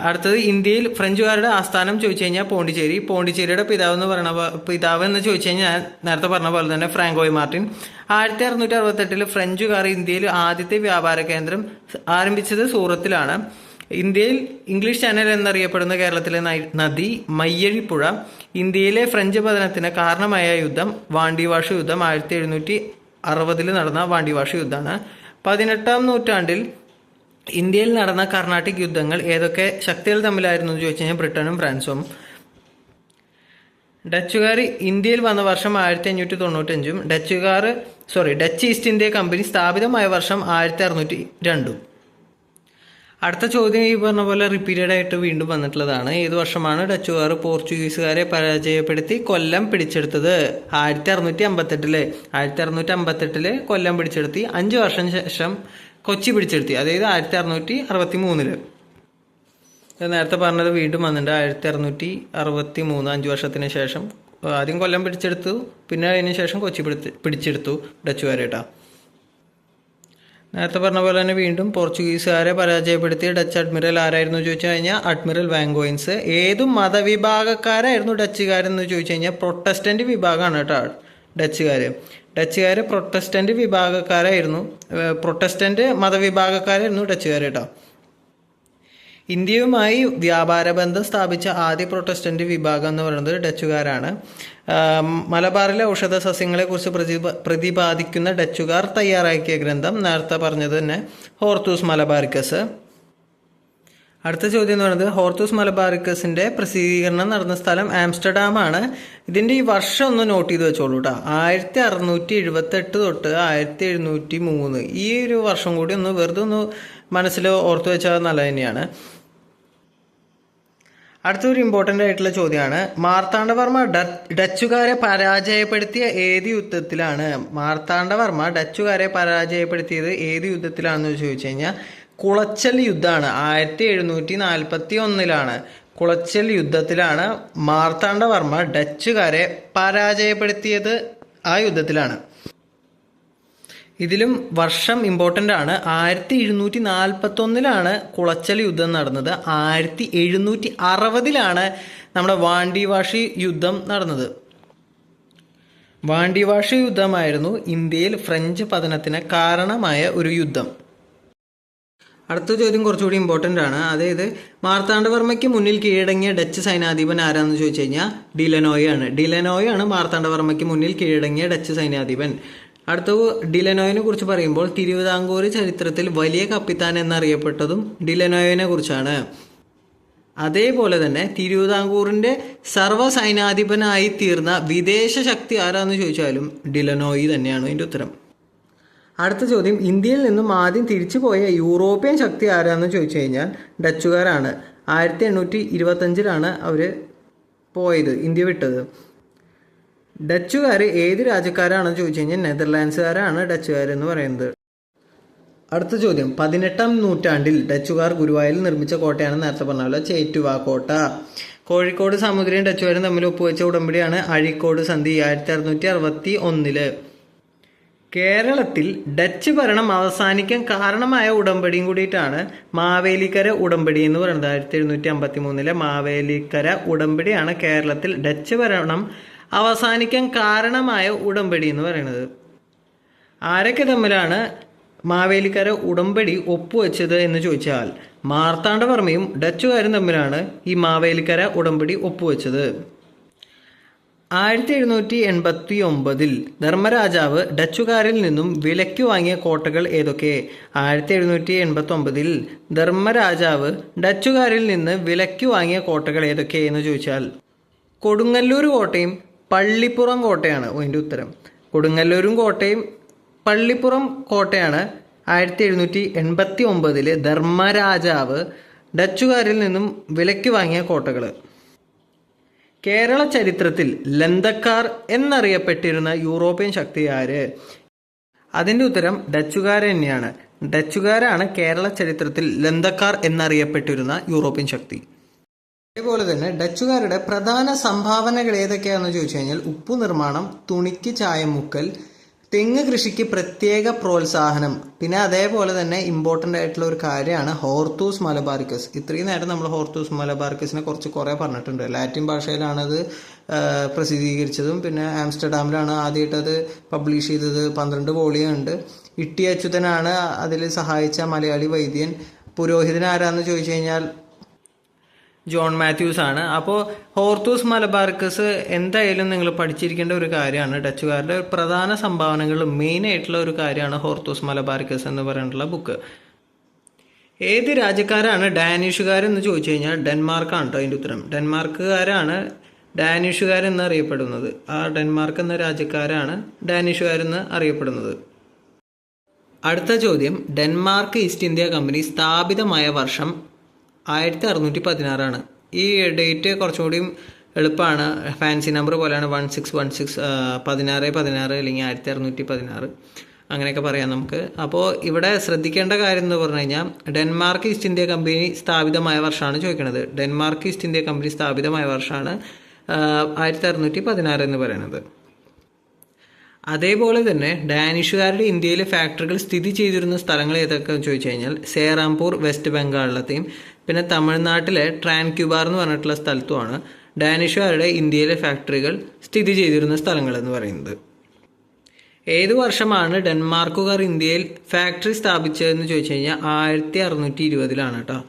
അടുത്തത് ഇന്ത്യയിൽ ഫ്രഞ്ചുകാരുടെ ആസ്ഥാനം ചോദിച്ചു കഴിഞ്ഞാൽ പോണ്ടിച്ചേരി. പോണ്ടിച്ചേരിയുടെ പിതാവ് എന്ന് പറയുന്ന പിതാവ് എന്ന് ചോദിച്ചു കഴിഞ്ഞാൽ ഞാൻ നേരത്തെ പറഞ്ഞ പോലെ തന്നെ ഫ്രാങ്കോയ് മാർട്ടിൻ. ആയിരത്തി അറുന്നൂറ്റി അറുപത്തെട്ടിൽ ഫ്രഞ്ചുകാർ ഇന്ത്യയിൽ ആദ്യത്തെ വ്യാപാര കേന്ദ്രം ആരംഭിച്ചത് സൂറത്തിലാണ്. ഇന്ത്യയിൽ ഇംഗ്ലീഷ് ചാനൽ എന്നറിയപ്പെടുന്ന കേരളത്തിലെ നദി മയ്യഴിപ്പുഴ ഇന്ത്യയിലെ ഫ്രഞ്ച് പതനത്തിന് കാരണമായ യുദ്ധം വാണ്ടിവാഷ യുദ്ധം. ആയിരത്തി എഴുന്നൂറ്റി അറുപതിൽ നടന്ന വാണ്ടിവാഷ യുദ്ധമാണ്. പതിനെട്ടാം നൂറ്റാണ്ടിൽ ഇന്ത്യയിൽ നടന്ന കർണാട്ടിക് യുദ്ധങ്ങൾ ഏതൊക്കെ ശക്തികൾ തമ്മിലായിരുന്നു എന്ന് ചോദിച്ചു കഴിഞ്ഞാൽ ബ്രിട്ടനും ഫ്രാൻസും. ഡച്ചുകാർ ഇന്ത്യയിൽ വന്ന വർഷം ആയിരത്തി അഞ്ഞൂറ്റി തൊണ്ണൂറ്റഞ്ചും ഡച്ചുകാർ sorry Dutch East India company സ്ഥാപിതമായ വർഷം ആയിരത്തി അറുന്നൂറ്റി രണ്ടും. അടുത്ത ചോദ്യം ഈ പറഞ്ഞ പോലെ റിപ്പീറ്റഡ് ആയിട്ട് വീണ്ടും വന്നിട്ടുള്ളതാണ്. ഏത് വർഷമാണ് ഡച്ചുകാർ പോർച്ചുഗീസുകാരെ പരാജയപ്പെടുത്തി കൊല്ലം പിടിച്ചെടുത്തത്? ആയിരത്തി അറുന്നൂറ്റി അമ്പത്തെട്ടിൽ ആയിരത്തി അറുന്നൂറ്റി അമ്പത്തെട്ടിൽ കൊല്ലം പിടിച്ചെടുത്തി അഞ്ച് വർഷം ശേഷം കൊച്ചി പിടിച്ചെടുത്തി. അതായത് ആയിരത്തി അറുന്നൂറ്റി അറുപത്തി മൂന്നിൽ നേരത്തെ പറഞ്ഞത് വീണ്ടും വന്നിട്ടുണ്ട്. ആയിരത്തി അറുന്നൂറ്റി അറുപത്തി മൂന്ന് അഞ്ച് വർഷത്തിന് ശേഷം ആദ്യം കൊല്ലം പിടിച്ചെടുത്തു. പിന്നെ അതിന് ശേഷം കൊച്ചി പിടിച്ചെടുത്തു ഡച്ചുകാരെ കേട്ടോ നേരത്തെ പറഞ്ഞ പോലെ തന്നെ വീണ്ടും പോർച്ചുഗീസുകാരെ പരാജയപ്പെടുത്തിയ ഡച്ച് അഡ്മിറൽ ആരായിരുന്നു ചോദിച്ചു കഴിഞ്ഞാൽ അഡ്മിറൽ വാങ്കോയിൻസ് ഏതും മതവിഭാഗക്കാരായിരുന്നു ഡച്ചുകാരെന്ന് ചോദിച്ചു കഴിഞ്ഞാൽ പ്രൊട്ടസ്റ്റന്റ് വിഭാഗമാണ് കേട്ടോ ഡച്ചുകാർ ഡച്ചുകാർ പ്രൊട്ടസ്റ്റന്റ് വിഭാഗക്കാരായിരുന്നു. പ്രൊട്ടസ്റ്റന്റ് മതവിഭാഗക്കാരായിരുന്നു ഡച്ചുകാർ കേട്ടോ. ഇന്ത്യയുമായി വ്യാപാര ബന്ധം സ്ഥാപിച്ച ആദ്യ പ്രൊട്ടസ്റ്റന്റ് വിഭാഗം എന്ന് പറയുന്നത് ഡച്ചുകാരാണ്. മലബാറിലെ ഔഷധ സസ്യങ്ങളെക്കുറിച്ച് പ്രതിപ പ്രതിപാദിക്കുന്ന ഡച്ചുകാർ തയ്യാറാക്കിയ ഗ്രന്ഥം നേരത്തെ പറഞ്ഞത് തന്നെ ഹോർത്തൂസ് മലബാറിക്കസ്. അടുത്ത ചോദ്യം എന്ന് പറയുന്നത് ഹോർത്തൂസ് മലബാറിക്കസിന്റെ പ്രസിദ്ധീകരണം നടന്ന സ്ഥലം ആംസ്റ്റർഡാം ആണ് ഇതിന്റെ ഈ വർഷം ഒന്ന് നോട്ട് ചെയ്ത് വെച്ചോളൂ കേട്ടോ ആയിരത്തി അറുന്നൂറ്റി എഴുപത്തി എട്ട് തൊട്ട് ആയിരത്തി എഴുന്നൂറ്റി മൂന്ന് ഈ ഒരു വർഷം കൂടി ഒന്ന് വെറുതെ ഒന്ന് മനസ്സിൽ ഓർത്തു വെച്ചാൽ നല്ല തന്നെയാണ്. അടുത്തൊരു ഇമ്പോർട്ടന്റ് ആയിട്ടുള്ള ചോദ്യമാണ്. മാർത്താണ്ഡവർമ്മ ഡച്ചുകാരെ പരാജയപ്പെടുത്തിയ ഏത് യുദ്ധത്തിലാണ്? മാർത്താണ്ഡവർമ്മ ഡച്ചുകാരെ പരാജയപ്പെടുത്തിയത് ഏത് യുദ്ധത്തിലാണെന്ന് ചോദിച്ചു കഴിഞ്ഞാൽ കുളച്ചൽ യുദ്ധമാണ്. ആയിരത്തി എഴുന്നൂറ്റി നാൽപ്പത്തി ഒന്നിലാണ് കുളച്ചൽ യുദ്ധത്തിലാണ് മാർത്താണ്ഡവർമ്മ ഡച്ചുകാരെ പരാജയപ്പെടുത്തിയത് ആ യുദ്ധത്തിലാണ്. ഇതിലും വർഷം ഇമ്പോർട്ടന്റ് ആണ്. ആയിരത്തി എഴുന്നൂറ്റി നാൽപ്പത്തി ഒന്നിലാണ് കുളച്ചൽ യുദ്ധം നടന്നത്. ആയിരത്തി എഴുന്നൂറ്റി അറുപതിലാണ് നമ്മുടെ വാണ്ടിവാഷി യുദ്ധം നടന്നത്. വാണ്ടിവാഷി യുദ്ധമായിരുന്നു ഇന്ത്യയിൽ ഫ്രഞ്ച് പതനത്തിന് കാരണമായ ഒരു യുദ്ധം. അടുത്ത ചോദ്യം കുറച്ചുകൂടി ഇമ്പോർട്ടന്റ് ആണ്. അതായത് മാർത്താണ്ഡവർമ്മയ്ക്ക് മുന്നിൽ കീഴടങ്ങിയ ഡച്ച് സൈനാധിപൻ ആരാന്ന് ചോദിച്ചു കഴിഞ്ഞാൽ ഡിലനോയാണ് ഡിലനോയാണ് മാർത്താണ്ഡവർമ്മയ്ക്ക് മുന്നിൽ കീഴടങ്ങിയ ഡച്ച് സൈനാധിപൻ അടുത്ത ഡിലനോയിനെ കുറിച്ച് പറയുമ്പോൾ തിരുവിതാംകൂർ ചരിത്രത്തിൽ വലിയ കപ്പിത്താൻ എന്നറിയപ്പെട്ടതും ഡിലനോയിനെ കുറിച്ചാണ്. അതേപോലെ തന്നെ തിരുവിതാംകൂറിന്റെ സർവ സൈനാധിപനായി തീർന്ന വിദേശ ശക്തി ആരാന്ന് ചോദിച്ചാലും ഡിലനോയി തന്നെയാണ് ഇതിന്റെ ഉത്തരം. അടുത്ത ചോദ്യം ഇന്ത്യയിൽ നിന്നും ആദ്യം തിരിച്ചു പോയ യൂറോപ്യൻ ശക്തി ആരാന്ന് ചോദിച്ചു കഴിഞ്ഞാൽ ഡച്ചുകാരാണ്. ആയിരത്തി എണ്ണൂറ്റി ഇരുപത്തഞ്ചിലാണ് അവർ പോയത് ഇന്ത്യ വിട്ടത്. ഡച്ചുകാർ ഏത് രാജ്യക്കാരാണെന്ന് ചോദിച്ചു കഴിഞ്ഞാൽ നെതർലാൻഡ്സുകാരാണ് ഡച്ചുകാർ എന്ന് പറയുന്നത്. അടുത്ത ചോദ്യം. പതിനെട്ടാം നൂറ്റാണ്ടിൽ ഡച്ചുകാർ ഗുരുവായൂരിൽ നിർമ്മിച്ച കോട്ടയാണ് നേരത്തെ പറഞ്ഞ പോലെ ചേറ്റുവ കോട്ട കോഴിക്കോട് സാമഗ്രിയും ഡച്ചുകാരും തമ്മിൽ ഒപ്പുവെച്ച ഉടമ്പടിയാണ് അഴീക്കോട് സന്ധി ആയിരത്തി അറുന്നൂറ്റി അറുപത്തി ഒന്നിൽ കേരളത്തിൽ ഡച്ച് ഭരണം അവസാനിക്കാൻ കാരണമായ ഉടമ്പടിയും കൂടിയിട്ടാണ് മാവേലിക്കര ഉടമ്പടി എന്ന് പറയുന്നത്. ആയിരത്തി എഴുന്നൂറ്റി അമ്പത്തി മൂന്നിലെ മാവേലിക്കര ഉടമ്പടിയാണ് കേരളത്തിൽ ഡച്ച് ഭരണം അവസാനിക്കാൻ കാരണമായ ഉടമ്പടി എന്ന് പറയുന്നത്. ആരൊക്കെ തമ്മിലാണ് മാവേലിക്കര ഉടമ്പടി ഒപ്പുവെച്ചത് എന്ന് ചോദിച്ചാൽ മാർത്താണ്ഡവർമ്മയും ഡച്ചുകാരും തമ്മിലാണ് ഈ മാവേലിക്കര ഉടമ്പടി ഒപ്പുവെച്ചത്. ആയിരത്തി എഴുന്നൂറ്റി എൺപത്തി ഒമ്പതിൽ ധർമ്മരാജാവ് ഡച്ചുകാരിൽ നിന്നും വിലയ്ക്ക് വാങ്ങിയ കോട്ടകൾ ഏതൊക്കെ? ആയിരത്തി എഴുന്നൂറ്റി എൺപത്തി ഒമ്പതിൽ ധർമ്മരാജാവ് ഡച്ചുകാരിൽ നിന്ന് വിലയ്ക്ക് വാങ്ങിയ കോട്ടകൾ ഏതൊക്കെ എന്ന് ചോദിച്ചാൽ കൊടുങ്ങല്ലൂർ കോട്ടയും പള്ളിപ്പുറം കോട്ടയാണ് അതിന്റെ ഉത്തരം. കൊടുങ്ങല്ലൂരും കോട്ടയും പള്ളിപ്പുറം കോട്ടയാണ്. ആയിരത്തി എഴുന്നൂറ്റി എൺപത്തി ഒമ്പതിൽ ധർമ്മരാജാവ് ഡച്ചുകാരിൽ നിന്നും വിലയ്ക്ക് വാങ്ങിയ കോട്ടകൾ കേരള ചരിത്രത്തിൽ ലന്തക്കാർ എന്നറിയപ്പെട്ടിരുന്ന യൂറോപ്യൻ ശക്തി ആര്? അതിന്റെ ഉത്തരം ഡച്ചുകാർ തന്നെയാണ്. ഡച്ചുകാരാണ് കേരള ചരിത്രത്തിൽ ലന്തക്കാർ എന്നറിയപ്പെട്ടിരുന്ന യൂറോപ്യൻ ശക്തി. അതേപോലെ തന്നെ ഡച്ചുകാരുടെ പ്രധാന സംഭാവനകൾ ഏതൊക്കെയാണെന്ന് ചോദിച്ചു കഴിഞ്ഞാൽ ഉപ്പു നിർമ്മാണം തുണിക്ക് ചായം മുക്കൽ തെങ്ങ് കൃഷിക്ക് പ്രത്യേക പ്രോത്സാഹനം. പിന്നെ അതേപോലെ തന്നെ ഇമ്പോർട്ടന്റ് ആയിട്ടുള്ള ഒരു കാര്യമാണ് ഹോർത്തൂസ് മലബാർക്കസ് ഇത്രയും നേരം നമ്മൾ ഹോർത്തൂസ് മലബാർക്കസിനെ കുറച്ച് കുറേ പറഞ്ഞിട്ടുണ്ട്. ലാറ്റിൻ ഭാഷയിലാണത് പ്രസിദ്ധീകരിച്ചതും. പിന്നെ ആംസ്റ്റർഡാമിലാണ് ആദ്യമായിട്ട് അത് പബ്ലിഷ് ചെയ്തത്. പന്ത്രണ്ട് വോളിയം ഉണ്ട്. ഇട്ടി അച്യുതനാണ് അതിൽ സഹായിച്ച മലയാളി വൈദ്യൻ. പുരോഹിതൻ ആരാന്ന് ചോദിച്ചു കഴിഞ്ഞാൽ ജോൺ മാത്യൂസ് ആണ്. അപ്പോൾ ഹോർത്തൂസ് മലബാർക്കസ് എന്തായാലും നിങ്ങൾ പഠിച്ചിരിക്കേണ്ട ഒരു കാര്യമാണ് ഡച്ചുകാരുടെ പ്രധാന സംഭാവനകൾ മെയിൻ ആയിട്ടുള്ള ഒരു കാര്യമാണ് ഹോർത്തൂസ് മലബാർക്കസ് എന്ന് പറഞ്ഞിട്ടുള്ള ബുക്ക് ഏത് രാജ്യക്കാരാണ് ഡാനിഷുകാരെന്ന് ചോദിച്ചു കഴിഞ്ഞാൽ ഡെൻമാർക്കാണ് കേട്ടോ അതിന്റെ ഉത്തരം. ഡെൻമാർക്കുകാരാണ് ഡാനിഷുകാരെന്ന് അറിയപ്പെടുന്നത്. ആ ഡെൻമാർക്ക് എന്ന രാജ്യക്കാരാണ് ഡാനിഷുകാരെന്ന് അറിയപ്പെടുന്നത്. അടുത്ത ചോദ്യം. ഡെൻമാർക്ക് ഈസ്റ്റ് ഇന്ത്യ കമ്പനി സ്ഥാപിതമായ വർഷം ആയിരത്തി അറുന്നൂറ്റി പതിനാറാണ് ഈ ഡേറ്റ് കുറച്ചുകൂടി എളുപ്പമാണ്. ഫാൻസി നമ്പർ പോലെയാണ് വൺ സിക്സ് വൺ സിക്സ് പതിനാറ് പതിനാറ് അല്ലെങ്കിൽ ആയിരത്തി അറുന്നൂറ്റി പതിനാറ് അങ്ങനെയൊക്കെ പറയാം നമുക്ക്. അപ്പോൾ ഇവിടെ ശ്രദ്ധിക്കേണ്ട കാര്യം എന്ന് പറഞ്ഞു കഴിഞ്ഞാൽ ഡെൻമാർക്ക് ഈസ്റ്റ് ഇന്ത്യ കമ്പനി സ്ഥാപിതമായ വർഷമാണ് ചോദിക്കുന്നത് ഡെൻമാർക്ക് ഈസ്റ്റ് ഇന്ത്യ കമ്പനി സ്ഥാപിതമായ വർഷമാണ് ആയിരത്തി അറുന്നൂറ്റി പതിനാറ് എന്ന് പറയുന്നത് അതേപോലെ തന്നെ ഡാനിഷുകാരുടെ ഇന്ത്യയിലെ ഫാക്ടറികൾ സ്ഥിതി ചെയ്തിരുന്ന സ്ഥലങ്ങൾ ഏതൊക്കെയെന്ന് ചോദിച്ചു കഴിഞ്ഞാൽ സേറാംപൂർ വെസ്റ്റ് ബംഗാളിലത്തെയും പിന്നെ തമിഴ്നാട്ടിലെ ട്രാൻക്യുബാർ എന്ന് പറഞ്ഞിട്ടുള്ള സ്ഥലത്തുമാണ് ഡാനിഷുകാരുടെ ഇന്ത്യയിലെ ഫാക്ടറികൾ സ്ഥിതി ചെയ്തിരുന്ന സ്ഥലങ്ങൾ എന്ന് പറയുന്നത്. ഏത് വർഷമാണ് ഡെൻമാർക്കുകാർ ഇന്ത്യയിൽ ഫാക്ടറി സ്ഥാപിച്ചതെന്ന് ചോദിച്ചു കഴിഞ്ഞാൽ ആയിരത്തി അറുന്നൂറ്റി ഇരുപതിലാണ് കേട്ടോ.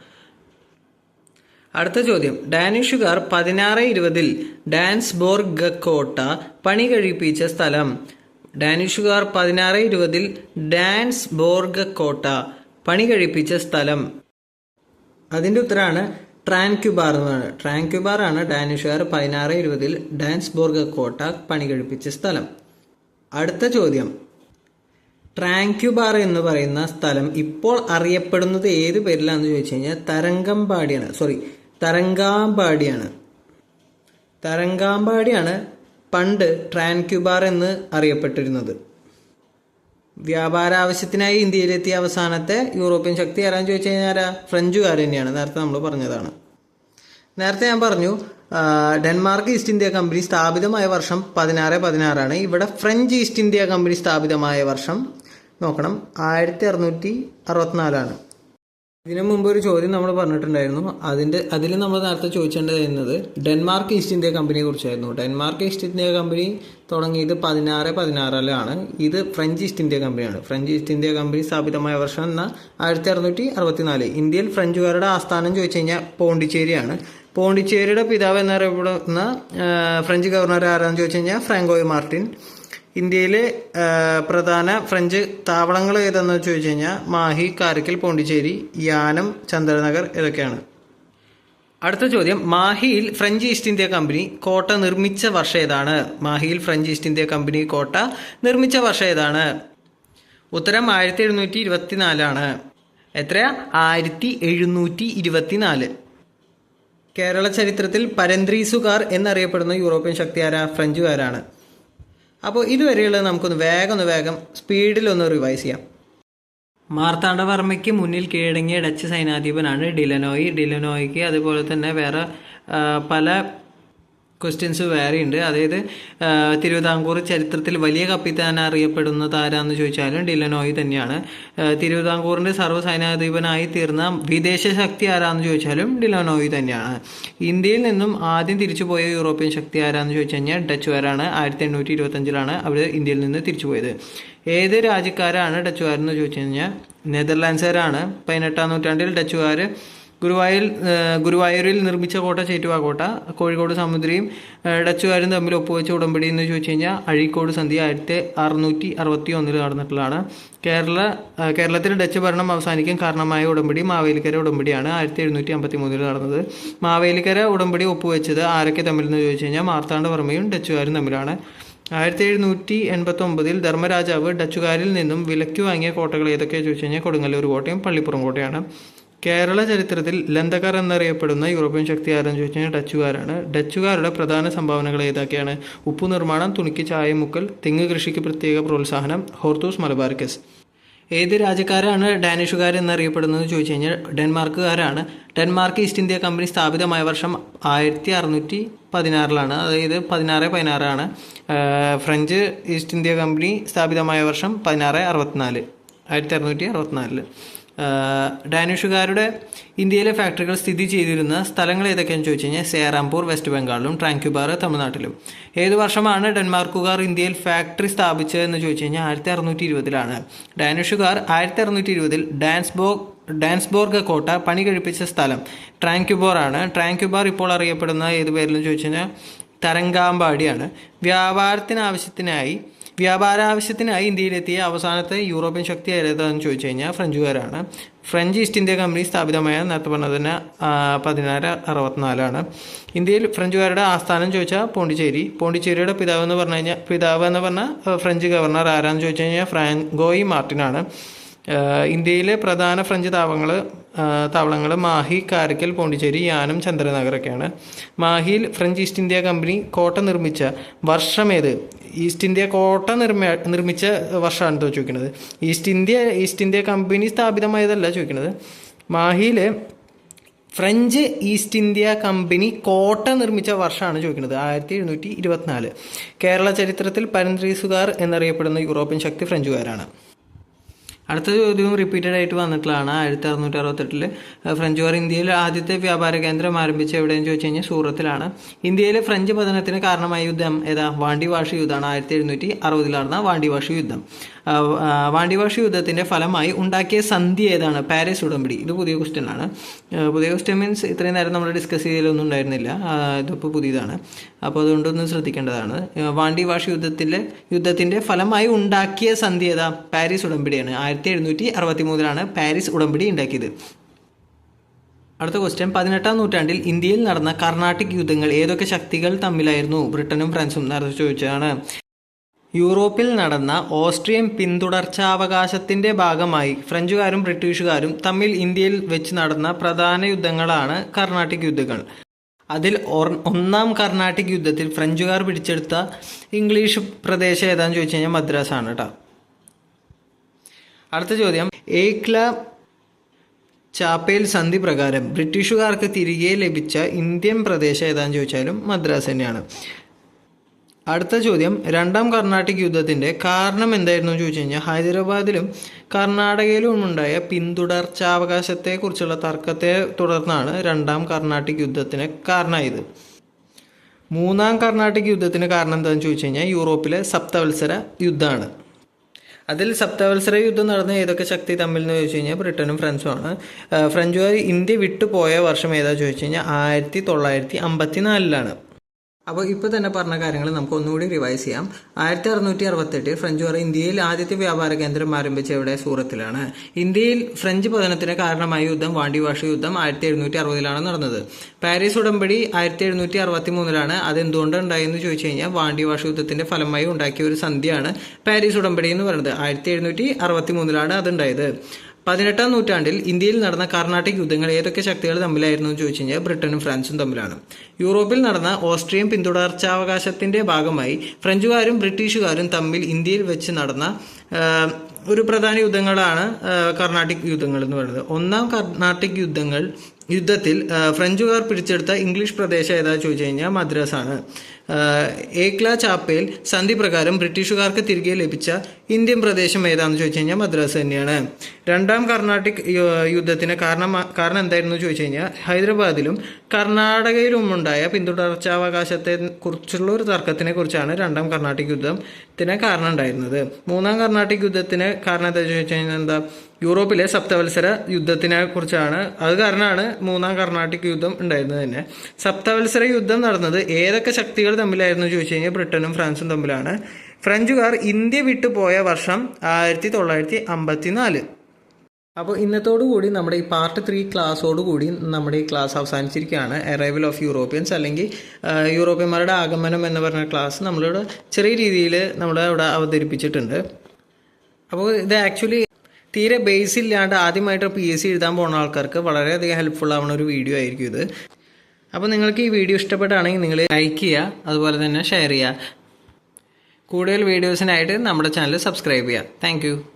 അടുത്ത ചോദ്യം. ഡാനിഷുകാർ പതിനാറ് ഇരുപതിൽ ഡാൻസ്ബോർഗ് കോട്ട പണി കഴിപ്പിച്ച സ്ഥലം. ഡാനിഷുകാർ പതിനാറ് ഇരുപതിൽ ഡാൻസ്ബോർഗ് കോട്ട പണി കഴിപ്പിച്ച സ്ഥലം. അതിന്റെ ഉത്തരമാണ് ട്രാൻക്യുബാർ എന്ന് പറയുന്നത് ട്രാൻക്യുബാർ ആണ് ഡാനിഷുകാർ പതിനാറ് ഇരുപതിൽ ഡാൻസ്ബോർഗ് കോട്ട പണി കഴിപ്പിച്ച സ്ഥലം. അടുത്ത ചോദ്യം. ട്രാൻക്യുബാർ എന്ന് പറയുന്ന സ്ഥലം ഇപ്പോൾ അറിയപ്പെടുന്നത് ഏത് പേരിലാണെന്ന് ചോദിച്ചു കഴിഞ്ഞാൽ തരംഗമ്പാടിയാണ്. സോറി തരംഗാമ്പാടിയാണ്. തരംഗാമ്പാടിയാണ് പണ്ട് ട്രാൻക്യുബാർ എന്ന് അറിയപ്പെട്ടിരുന്നത്. വ്യാപാര ആവശ്യത്തിനായി ഇന്ത്യയിലെത്തിയ അവസാനത്തെ യൂറോപ്യൻ ശക്തി ആരാന്ന് ചോദിച്ചു കഴിഞ്ഞാൽ ആരാ? ഫ്രഞ്ചുകാർ തന്നെയാണ്. നേരത്തെ നമ്മൾ പറഞ്ഞതാണ്. നേരത്തെ ഞാൻ പറഞ്ഞു ഡെൻമാർക്ക് ഈസ്റ്റ് ഇന്ത്യ കമ്പനി സ്ഥാപിതമായ വർഷം പതിനാറ് പതിനാറാണ്. ഇവിടെ ഫ്രഞ്ച് ഈസ്റ്റ് ഇന്ത്യ കമ്പനി സ്ഥാപിതമായ വർഷം നോക്കണം ആയിരത്തി അറുന്നൂറ്റി അറുപത്തിനാലാണ്. ഇതിനു മുമ്പ് ഒരു ചോദ്യം നമ്മൾ പറഞ്ഞിട്ടുണ്ടായിരുന്നു. അതിന്റെ അതിൽ നമ്മൾ നേരത്തെ ചോദിച്ചേണ്ടത് ഡെൻമാർക്ക് ഈസ്റ്റ് ഇന്ത്യ കമ്പനിയെ കുറിച്ചായിരുന്നു. ഡെൻമാർക്ക് ഈസ്റ്റ് ഇന്ത്യ കമ്പനി തുടങ്ങിയത് പതിനാറ് പതിനാറിലാണ്. ഇത് ഫ്രഞ്ച് ഈസ്റ്റ് ഇന്ത്യ കമ്പനിയാണ്. ഫ്രഞ്ച് ഈസ്റ്റ് ഇന്ത്യ കമ്പനി സ്ഥാപിതമായ വർഷം എന്ന ആയിരത്തി അറുന്നൂറ്റി അറുപത്തിനാല് ഇന്ത്യയിൽ ഫ്രഞ്ചുകാരുടെ ആസ്ഥാനം ചോദിച്ചു കഴിഞ്ഞാൽ പോണ്ടിച്ചേരിയാണ്. പോണ്ടിച്ചേരിയുടെ പിതാവ് എന്നറിയപ്പെടുന്ന ഫ്രഞ്ച് ഗവർണർ ആരാന്ന് ചോദിച്ചു കഴിഞ്ഞാൽ ഫ്രാങ്കോയ് മാർട്ടിൻ. ഇന്ത്യയിലെ പ്രധാന ഫ്രഞ്ച് താവളങ്ങൾ ഏതെന്ന് ചോദിച്ചു കഴിഞ്ഞാൽ മാഹി കാരക്കൽ പോണ്ടിച്ചേരി യാനം ചന്ദ്രനഗർ ഇതൊക്കെയാണ്. അടുത്ത ചോദ്യം മാഹിയിൽ ഫ്രഞ്ച് ഈസ്റ്റ് ഇന്ത്യ കമ്പനി കോട്ട നിർമ്മിച്ച വർഷം ഏതാണ്? മാഹിയിൽ ഫ്രഞ്ച് ഈസ്റ്റ് ഇന്ത്യ കമ്പനി കോട്ട നിർമ്മിച്ച വർഷം ഏതാണ്? ഉത്തരം ആയിരത്തി എഴുന്നൂറ്റി ഇരുപത്തിനാലാണ് എത്രയാ? ആയിരത്തി എഴുന്നൂറ്റി ഇരുപത്തിനാല് കേരള ചരിത്രത്തിൽ പരന്ത്രീസുകാർ എന്നറിയപ്പെടുന്ന യൂറോപ്യൻ ശക്തി ആരാ ഫ്രഞ്ചുകാരാണ്. അപ്പോൾ ഇതുവരെയുള്ളത് നമുക്കൊന്ന് വേഗം ഒന്ന് വേഗം സ്പീഡിലൊന്ന് റിവൈസ് ചെയ്യാം. മാർത്താണ്ഡവർമ്മയ്ക്ക് മുന്നിൽ കീഴടങ്ങിയ ഡച്ച് സൈനാധിപനാണ് ഡിലനോയി. ഡിലനോയിക്ക് അതുപോലെ തന്നെ വേറെ പല ക്വസ്റ്റ്യൻസ് വേറെ ഉണ്ട്. അതായത് തിരുവിതാംകൂർ ചരിത്രത്തിൽ വലിയ കപ്പിത്താൻ അറിയപ്പെടുന്നത് ആരാന്ന് ചോദിച്ചാലും ഡിലനോയി തന്നെയാണ്. തിരുവിതാംകൂറിന്റെ സർവസൈനാധിപനായി തീർന്ന വിദേശ ശക്തി ആരാന്ന് ചോദിച്ചാലും ഡിലനോയി തന്നെയാണ്. ഇന്ത്യയിൽ നിന്നും ആദ്യം തിരിച്ചുപോയ യൂറോപ്യൻ ശക്തി ആരാന്ന് ചോദിച്ചു കഴിഞ്ഞാൽ ഡച്ചുകാരാണ് ആയിരത്തി എണ്ണൂറ്റി ഇരുപത്തഞ്ചിലാണ് അവർ ഇന്ത്യയിൽ നിന്ന് തിരിച്ചുപോയത് ഏത് രാജ്യക്കാരാണ് ഡച്ചുകാരെന്ന് ചോദിച്ചു കഴിഞ്ഞാൽ നെതർലാൻഡ്സുകാരാണ്. പതിനെട്ടാം നൂറ്റാണ്ടിൽ ഡച്ചുകാർ ഗുരുവായൂർ ഗുരുവായൂരിൽ നിർമ്മിച്ച കോട്ട ചേറ്റുവാ കോട്ട. കോഴിക്കോട് സമുദ്രയും ഡച്ചുകാരും തമ്മിൽ ഒപ്പുവെച്ച ഉടമ്പടി എന്ന് ചോദിച്ചു കഴിഞ്ഞാൽ അഴീക്കോട് സന്ധി ആയിരത്തി അറുന്നൂറ്റി അറുപത്തി ഒന്നിൽ നടന്നിട്ടുള്ളതാണ്. കേരള കേരളത്തിൽ ഡച്ച് ഭരണം അവസാനിക്കാൻ കാരണമായ ഉടമ്പടി മാവേലിക്കര ഉടമ്പടിയാണ് ആയിരത്തി എഴുന്നൂറ്റി അമ്പത്തി മൂന്നിൽ നടന്നത്. മാവേലിക്കര ഉടമ്പടി ഒപ്പുവെച്ചത് ആരൊക്കെ തമ്മിലെന്ന് ചോദിച്ചു കഴിഞ്ഞാൽ മാർത്താണ്ഡവർമ്മയും ഡച്ചുകാരും തമ്മിലാണ്. ആയിരത്തി എഴുന്നൂറ്റി എൺപത്തി ഒമ്പതിൽ ധർമ്മരാജാവ് ഡച്ചുകാരിൽ നിന്നും വിലയ്ക്ക് വാങ്ങിയ കോട്ടകൾ ഏതൊക്കെ ചോദിച്ചു കഴിഞ്ഞാൽ കൊടുങ്ങല്ലൂർ കോട്ടയും പള്ളിപ്പുറം കോട്ടയാണ്. കേരള ചരിത്രത്തിൽ ലന്തക്കാർ എന്നറിയപ്പെടുന്ന യൂറോപ്യൻ ശക്തി ആരെന്ന് ചോദിച്ചു കഴിഞ്ഞാൽ ഡച്ചുകാരാണ്. ഡച്ചുകാരുടെ പ്രധാന സംഭാവനകൾ ഏതൊക്കെയാണ്? ഉപ്പു നിർമ്മാണം തുണിക്ക് ചായമുക്കൽ തെങ്ങ് കൃഷിക്ക് പ്രത്യേക പ്രോത്സാഹനം ഹോർത്തൂസ് മലബാർക്കസ്. ഏത് രാജ്യക്കാരാണ് ഡാനിഷുകാർ എന്നറിയപ്പെടുന്നത് ചോദിച്ചു കഴിഞ്ഞാൽ ഡെൻമാർക്കുകാരാണ്. ഡെൻമാർക്ക് ഈസ്റ്റ് ഇന്ത്യ കമ്പനി സ്ഥാപിതമായ വർഷം ആയിരത്തി അറുന്നൂറ്റി പതിനാറിലാണ് അതായത് പതിനാറ് പതിനാറാണ്. ഫ്രഞ്ച് ഈസ്റ്റ് ഇന്ത്യ കമ്പനി സ്ഥാപിതമായ വർഷം പതിനാറ് അറുപത്തിനാല്. ആയിരത്തി അറുന്നൂറ്റി അറുപത്തിനാലിൽ ആഹ് ഡാനിഷുകാരുടെ ഇന്ത്യയിലെ ഫാക്ടറികൾ സ്ഥിതി ചെയ്തിരുന്ന സ്ഥലങ്ങൾ ഏതൊക്കെയാണെന്ന് ചോദിച്ചു കഴിഞ്ഞാൽ സേറാംപൂർ വെസ്റ്റ് ബംഗാളിലും ട്രാങ്ക്യുബാർ തമിഴ്നാട്ടിലും. ഏത് വർഷമാണ് ഡെൻമാർക്കുകാർ ഇന്ത്യയിൽ ഫാക്ടറി സ്ഥാപിച്ചതെന്ന് ചോദിച്ചു കഴിഞ്ഞാൽ ആയിരത്തി അറുന്നൂറ്റി ഇരുപതിലാണ് ഡാനിഷുകാർ ആയിരത്തി അറുന്നൂറ്റി ഇരുപതിൽ ഡാൻസ്ബോർഗ് ഡാൻസ്ബോർഗ് കോട്ട പണി കഴിപ്പിച്ച സ്ഥലം ട്രാങ്ക്യുബോർ ആണ്. ട്രാങ്ക്യുബാർ ഇപ്പോൾ അറിയപ്പെടുന്ന ഏത് പേരിലും ചോദിച്ചു കഴിഞ്ഞാൽ തരംഗാമ്പാടിയാണ്. വ്യാപാരത്തിന് ആവശ്യത്തിനായി വ്യാപാര ആവശ്യത്തിനായി ഇന്ത്യയിലെത്തിയ അവസാനത്തെ യൂറോപ്യൻ ശക്തി ഏതാണെന്ന് ചോദിച്ചു കഴിഞ്ഞാൽ ഫ്രഞ്ചുകാരാണ്. ഫ്രഞ്ച് ഈസ്റ്റ് ഇന്ത്യ കമ്പനി സ്ഥാപിതമായ നേരത്തെ പറഞ്ഞത് തന്നെ ആ, പതിനാറ് അറുപത്തിനാലാണ്. ഇന്ത്യയിൽ ഫ്രഞ്ചുകാരുടെ ആസ്ഥാനം ചോദിച്ചാൽ പോണ്ടിച്ചേരി. പോണ്ടിച്ചേരിയുടെ പിതാവ് എന്ന് പറഞ്ഞു കഴിഞ്ഞാൽ പിതാവ് എന്ന് പറഞ്ഞാൽ ഫ്രഞ്ച് ഗവർണർ ആരാന്ന് ചോദിച്ചു കഴിഞ്ഞാൽ ഫ്രാങ്കോയി മാർട്ടിനാണ്. ഇന്ത്യയിലെ പ്രധാന ഫ്രഞ്ച് താവളങ്ങൾ താവളങ്ങൾ മാഹി കാരക്കൽ പോണ്ടിച്ചേരി യാനം ചന്ദ്രനഗറൊക്കെയാണ്. മാഹിയിൽ ഫ്രഞ്ച് ഈസ്റ്റ് ഇന്ത്യ കമ്പനി കോട്ട നിർമ്മിച്ച വർഷം ഏത്? ഈസ്റ്റ് ഇന്ത്യ കോട്ട നിർമ്മ നിർമ്മിച്ച വർഷമാണ് ചോദിക്കുന്നത്. East India East India company സ്ഥാപിതമായതല്ല ചോദിക്കുന്നത്. മാഹിയിൽ ഫ്രഞ്ച് ഈസ്റ്റ് ഇന്ത്യ കമ്പനി കോട്ട നിർമ്മിച്ച വർഷമാണ് ചോദിക്കുന്നത്. ആയിരത്തി എഴുന്നൂറ്റി ഇരുപത്തിനാല്. കേരള ചരിത്രത്തിൽ പരന്ത്രീസുകാർ എന്നറിയപ്പെടുന്ന യൂറോപ്യൻ ശക്തി ഫ്രഞ്ചുകാരാണ്. അടുത്ത ചോദ്യവും റിപ്പീറ്റഡ് ആയിട്ട് വന്നിട്ടുള്ളതാണ് ആയിരത്തി അറുന്നൂറ്റി അറുപത്തെട്ടിൽ ഫ്രഞ്ചുകാർ ഇന്ത്യയിൽ ആദ്യത്തെ വ്യാപാര കേന്ദ്രം ആരംഭിച്ച എവിടെയെന്ന് ചോദിച്ചു കഴിഞ്ഞാൽ സൂറത്തിലാണ്. ഇന്ത്യയിലെ ഫ്രഞ്ച് പതനത്തിന് കാരണമായ യുദ്ധം ഏതാ? വാണ്ടി വാഷ് യുദ്ധമാണ്. ആയിരത്തി എഴുന്നൂറ്റി അറുപതിൽ നടന്ന വാണ്ടിവാഷ് യുദ്ധം. ആ, യുദ്ധത്തിന്റെ ഫലമായി ഉണ്ടാക്കിയ സന്ധി ഏതാണ്? പാരീസ് ഉടമ്പടി. ഇത് പുതിയ ക്വസ്റ്റ്യൻ ആണ്. പുതിയ ക്വസ്റ്റ്യൻ മീൻസ് ഇത്രയും നേരം നമ്മൾ ഡിസ്കസ് ചെയ്തതിലൊന്നും ഉണ്ടായിരുന്നില്ല. ഇതിപ്പോൾ പുതിയതാണ്. അപ്പോൾ അതുകൊണ്ടൊന്ന് ശ്രദ്ധിക്കേണ്ടതാണ്. വാണ്ടിവാഷ് യുദ്ധത്തിലെ യുദ്ധത്തിന്റെ ഫലമായി ഉണ്ടാക്കിയ സന്ധി ഏതാ? പാരീസ് ഉടമ്പടിയാണ്. ആയിരത്തി എഴുന്നൂറ്റി അറുപത്തി മൂന്നിലാണ് പാരീസ് ഉടമ്പടി ഉണ്ടാക്കിയത്. അടുത്ത ക്വസ്റ്റ്യൻ പതിനെട്ടാം നൂറ്റാണ്ടിൽ ഇന്ത്യയിൽ നടന്ന കർണാട്ടിക് യുദ്ധങ്ങൾ ഏതൊക്കെ ശക്തികൾ തമ്മിലായിരുന്നു? ബ്രിട്ടനും ഫ്രാൻസും നേരത്തെ ചോദിച്ചതാണ്. യൂറോപ്പിൽ നടന്ന ഓസ്ട്രിയൻ പിന്തുടർച്ചാവകാശത്തിന്റെ ഭാഗമായി ഫ്രഞ്ചുകാരും ബ്രിട്ടീഷുകാരും തമ്മിൽ ഇന്ത്യയിൽ വെച്ച് നടന്ന പ്രധാന യുദ്ധങ്ങളാണ് കർണാട്ടിക് യുദ്ധങ്ങൾ. അതിൽ ഒന്നാം കർണാട്ടിക് യുദ്ധത്തിൽ ഫ്രഞ്ചുകാർ പിടിച്ചെടുത്ത ഇംഗ്ലീഷ് പ്രദേശം ഏതാന്ന് ചോദിച്ചു കഴിഞ്ഞാൽ മദ്രാസാണ് കേട്ടോ അടുത്ത ചോദ്യം. ഏക്ല ചാപ്പയിൽ സന്ധി പ്രകാരം ബ്രിട്ടീഷുകാർക്ക് തിരികെ ലഭിച്ച ഇന്ത്യൻ പ്രദേശം ഏതാന്ന് ചോദിച്ചാലും മദ്രാസ് തന്നെയാണ്. അടുത്ത ചോദ്യം രണ്ടാം കർണാട്ടിക് യുദ്ധത്തിന്റെ കാരണം എന്തായിരുന്നു ചോദിച്ചു കഴിഞ്ഞാൽ ഹൈദരാബാദിലും കർണാടകയിലും ഉണ്ടായ പിന്തുടർച്ചാവകാശത്തെക്കുറിച്ചുള്ള തർക്കത്തെ തുടർന്നാണ് രണ്ടാം കർണാട്ടിക് യുദ്ധത്തിന് കാരണമായത്. മൂന്നാം കർണാട്ടിക് യുദ്ധത്തിന് കാരണം എന്താണെന്ന് ചോദിച്ചു കഴിഞ്ഞാൽ യൂറോപ്പിലെ സപ്തവത്സര യുദ്ധമാണ്. അതിൽ സപ്തവത്സര യുദ്ധം നടന്ന ഏതൊക്കെ ശക്തി തമ്മിൽ എന്ന് ചോദിച്ചു കഴിഞ്ഞാൽ ബ്രിട്ടനും ഫ്രാൻസുമാണ് ആ, ഫ്രഞ്ചുകാർ ഇന്ത്യ വിട്ടുപോയ വർഷം ഏതാ ചോദിച്ചു കഴിഞ്ഞാൽ ആയിരത്തി തൊള്ളായിരത്തി അമ്പത്തി നാലിലാണ് അപ്പോൾ ഇപ്പോൾ തന്നെ പറഞ്ഞ കാര്യങ്ങൾ നമുക്ക് ഒന്നുകൂടി റിവൈസ് ചെയ്യാം. ആയിരത്തി അറുന്നൂറ്റി അറുപത്തെട്ടിൽ ഫ്രഞ്ചുകാർ ഇന്ത്യയിൽ ആദ്യത്തെ വ്യാപാര കേന്ദ്രം ആരംഭിച്ച ഇവിടെ സൂറത്തിലാണ്. ഇന്ത്യയിൽ ഫ്രഞ്ച് പതനത്തിന് കാരണമായ യുദ്ധം വാണ്ടിവാഷ യുദ്ധം ആയിരത്തി എഴുന്നൂറ്റി അറുപതിലാണ് നടന്നത്. പാരീസ് ഉടമ്പടി ആയിരത്തി എഴുന്നൂറ്റി അറുപത്തി മൂന്നിലാണ് അത് എന്തുകൊണ്ട് ഉണ്ടായെന്ന് ചോദിച്ചു കഴിഞ്ഞാൽ വാണ്ടിവാഷ യുദ്ധത്തിന്റെ ഫലമായി ഉണ്ടാക്കിയ ഒരു സന്ധിയാണ് പാരീസ് ഉടമ്പടി എന്ന് പറയുന്നത്. ആയിരത്തി എഴുന്നൂറ്റി അറുപത്തി മൂന്നിലാണ് അതുണ്ടായത്. പതിനെട്ടാം നൂറ്റാണ്ടിൽ ഇന്ത്യയിൽ നടന്ന കർണാട്ടിക് യുദ്ധങ്ങൾ ഏതൊക്കെ ശക്തികൾ തമ്മിലായിരുന്നു എന്ന് ചോദിച്ചു കഴിഞ്ഞാൽ ബ്രിട്ടനും ഫ്രാൻസും തമ്മിലാണ്. യൂറോപ്പിൽ നടന്ന ഓസ്ട്രിയൻ പിന്തുടർച്ചാവകാശത്തിന്റെ ഭാഗമായി ഫ്രഞ്ചുകാരും ബ്രിട്ടീഷുകാരും തമ്മിൽ ഇന്ത്യയിൽ വെച്ച് നടന്ന ഒരു പ്രധാന യുദ്ധങ്ങളാണ് കർണാട്ടിക് യുദ്ധങ്ങൾ എന്ന് പറയുന്നത്. ഒന്നാം കർണാട്ടിക് യുദ്ധങ്ങൾ യുദ്ധത്തിൽ ഫ്രഞ്ചുകാർ പിടിച്ചെടുത്ത ഇംഗ്ലീഷ് പ്രദേശം ഏതാ ചോദിച്ചു കഴിഞ്ഞാൽ മദ്രാസാണ്. ഏക്ല ചാപ്പയിൽ സന്ധി പ്രകാരം ബ്രിട്ടീഷുകാർക്ക് തിരികെ ലഭിച്ച ഇന്ത്യൻ പ്രദേശം ഏതാണെന്ന് ചോദിച്ചു കഴിഞ്ഞാൽ മദ്രാസ് തന്നെയാണ്. രണ്ടാം കർണാട്ടിക് യുദ്ധത്തിന് കാരണം കാരണം എന്തായിരുന്നു ചോദിച്ചു കഴിഞ്ഞാൽ ഹൈദരാബാദിലും കർണാടകയിലും ഉണ്ടായ പിന്തുടർച്ചാവകാശത്തെ കുറിച്ചുള്ള ഒരു തർക്കത്തിനെ കുറിച്ചാണ് രണ്ടാം കർണാട്ടിക് യുദ്ധത്തിന് കാരണം ഉണ്ടായിരുന്നത്. മൂന്നാം കർണാട്ടിക് യുദ്ധത്തിന് കാരണം എന്താ ചോദിച്ചു കഴിഞ്ഞാൽ എന്താ? യൂറോപ്പിലെ സപ്തവത്സര യുദ്ധത്തിനെ കുറിച്ചാണ്. അത് കാരണമാണ് മൂന്നാം കർണാട്ടിക് യുദ്ധം ഉണ്ടായിരുന്നത് തന്നെ. സപ്തവത്സര യുദ്ധം നടന്നത് ഏതൊക്കെ ശക്തികൾ തമ്മിലായിരുന്നു ചോദിച്ചു കഴിഞ്ഞാൽ ബ്രിട്ടനും ഫ്രാൻസും തമ്മിലാണ്. ഫ്രഞ്ചുകാർ ഇന്ത്യ വിട്ടു പോയ വർഷം ആയിരത്തി തൊള്ളായിരത്തി അമ്പത്തി നാല് അപ്പോൾ ഇന്നത്തോടുകൂടി നമ്മുടെ ഈ പാർട്ട് ത്രീ ക്ലാസ്സോടുകൂടി നമ്മുടെ ഈ ക്ലാസ് അവസാനിച്ചിരിക്കുകയാണ്. അറൈവൽ ഓഫ് യൂറോപ്യൻസ് അല്ലെങ്കിൽ യൂറോപ്യന്മാരുടെ ആഗമനം എന്ന് പറഞ്ഞ ക്ലാസ് നമ്മളിവിടെ ചെറിയ രീതിയിൽ നമ്മുടെ ഇവിടെ അവതരിപ്പിച്ചിട്ടുണ്ട്. അപ്പോൾ ഇത് ആക്ച്വലി തീരെ ബേസ് ഇല്ലാണ്ട് ആദ്യമായിട്ട് പി എസ് സി എഴുതാൻ പോകുന്ന ആൾക്കാർക്ക് വളരെയധികം ഹെൽപ്ഫുൾ ആവുന്ന ഒരു വീഡിയോ ആയിരിക്കും ഇത്. അപ്പോൾ നിങ്ങൾക്ക് ഈ വീഡിയോ ഇഷ്ടപ്പെട്ടാണെങ്കിൽ നിങ്ങൾ ലൈക്ക് ചെയ്യുക അതുപോലെ തന്നെ ഷെയർ ചെയ്യുക. കൂടുതൽ വീഡിയോസിനായിട്ട് നമ്മുടെ ചാനൽ സബ്സ്ക്രൈബ് ചെയ്യുക. താങ്ക്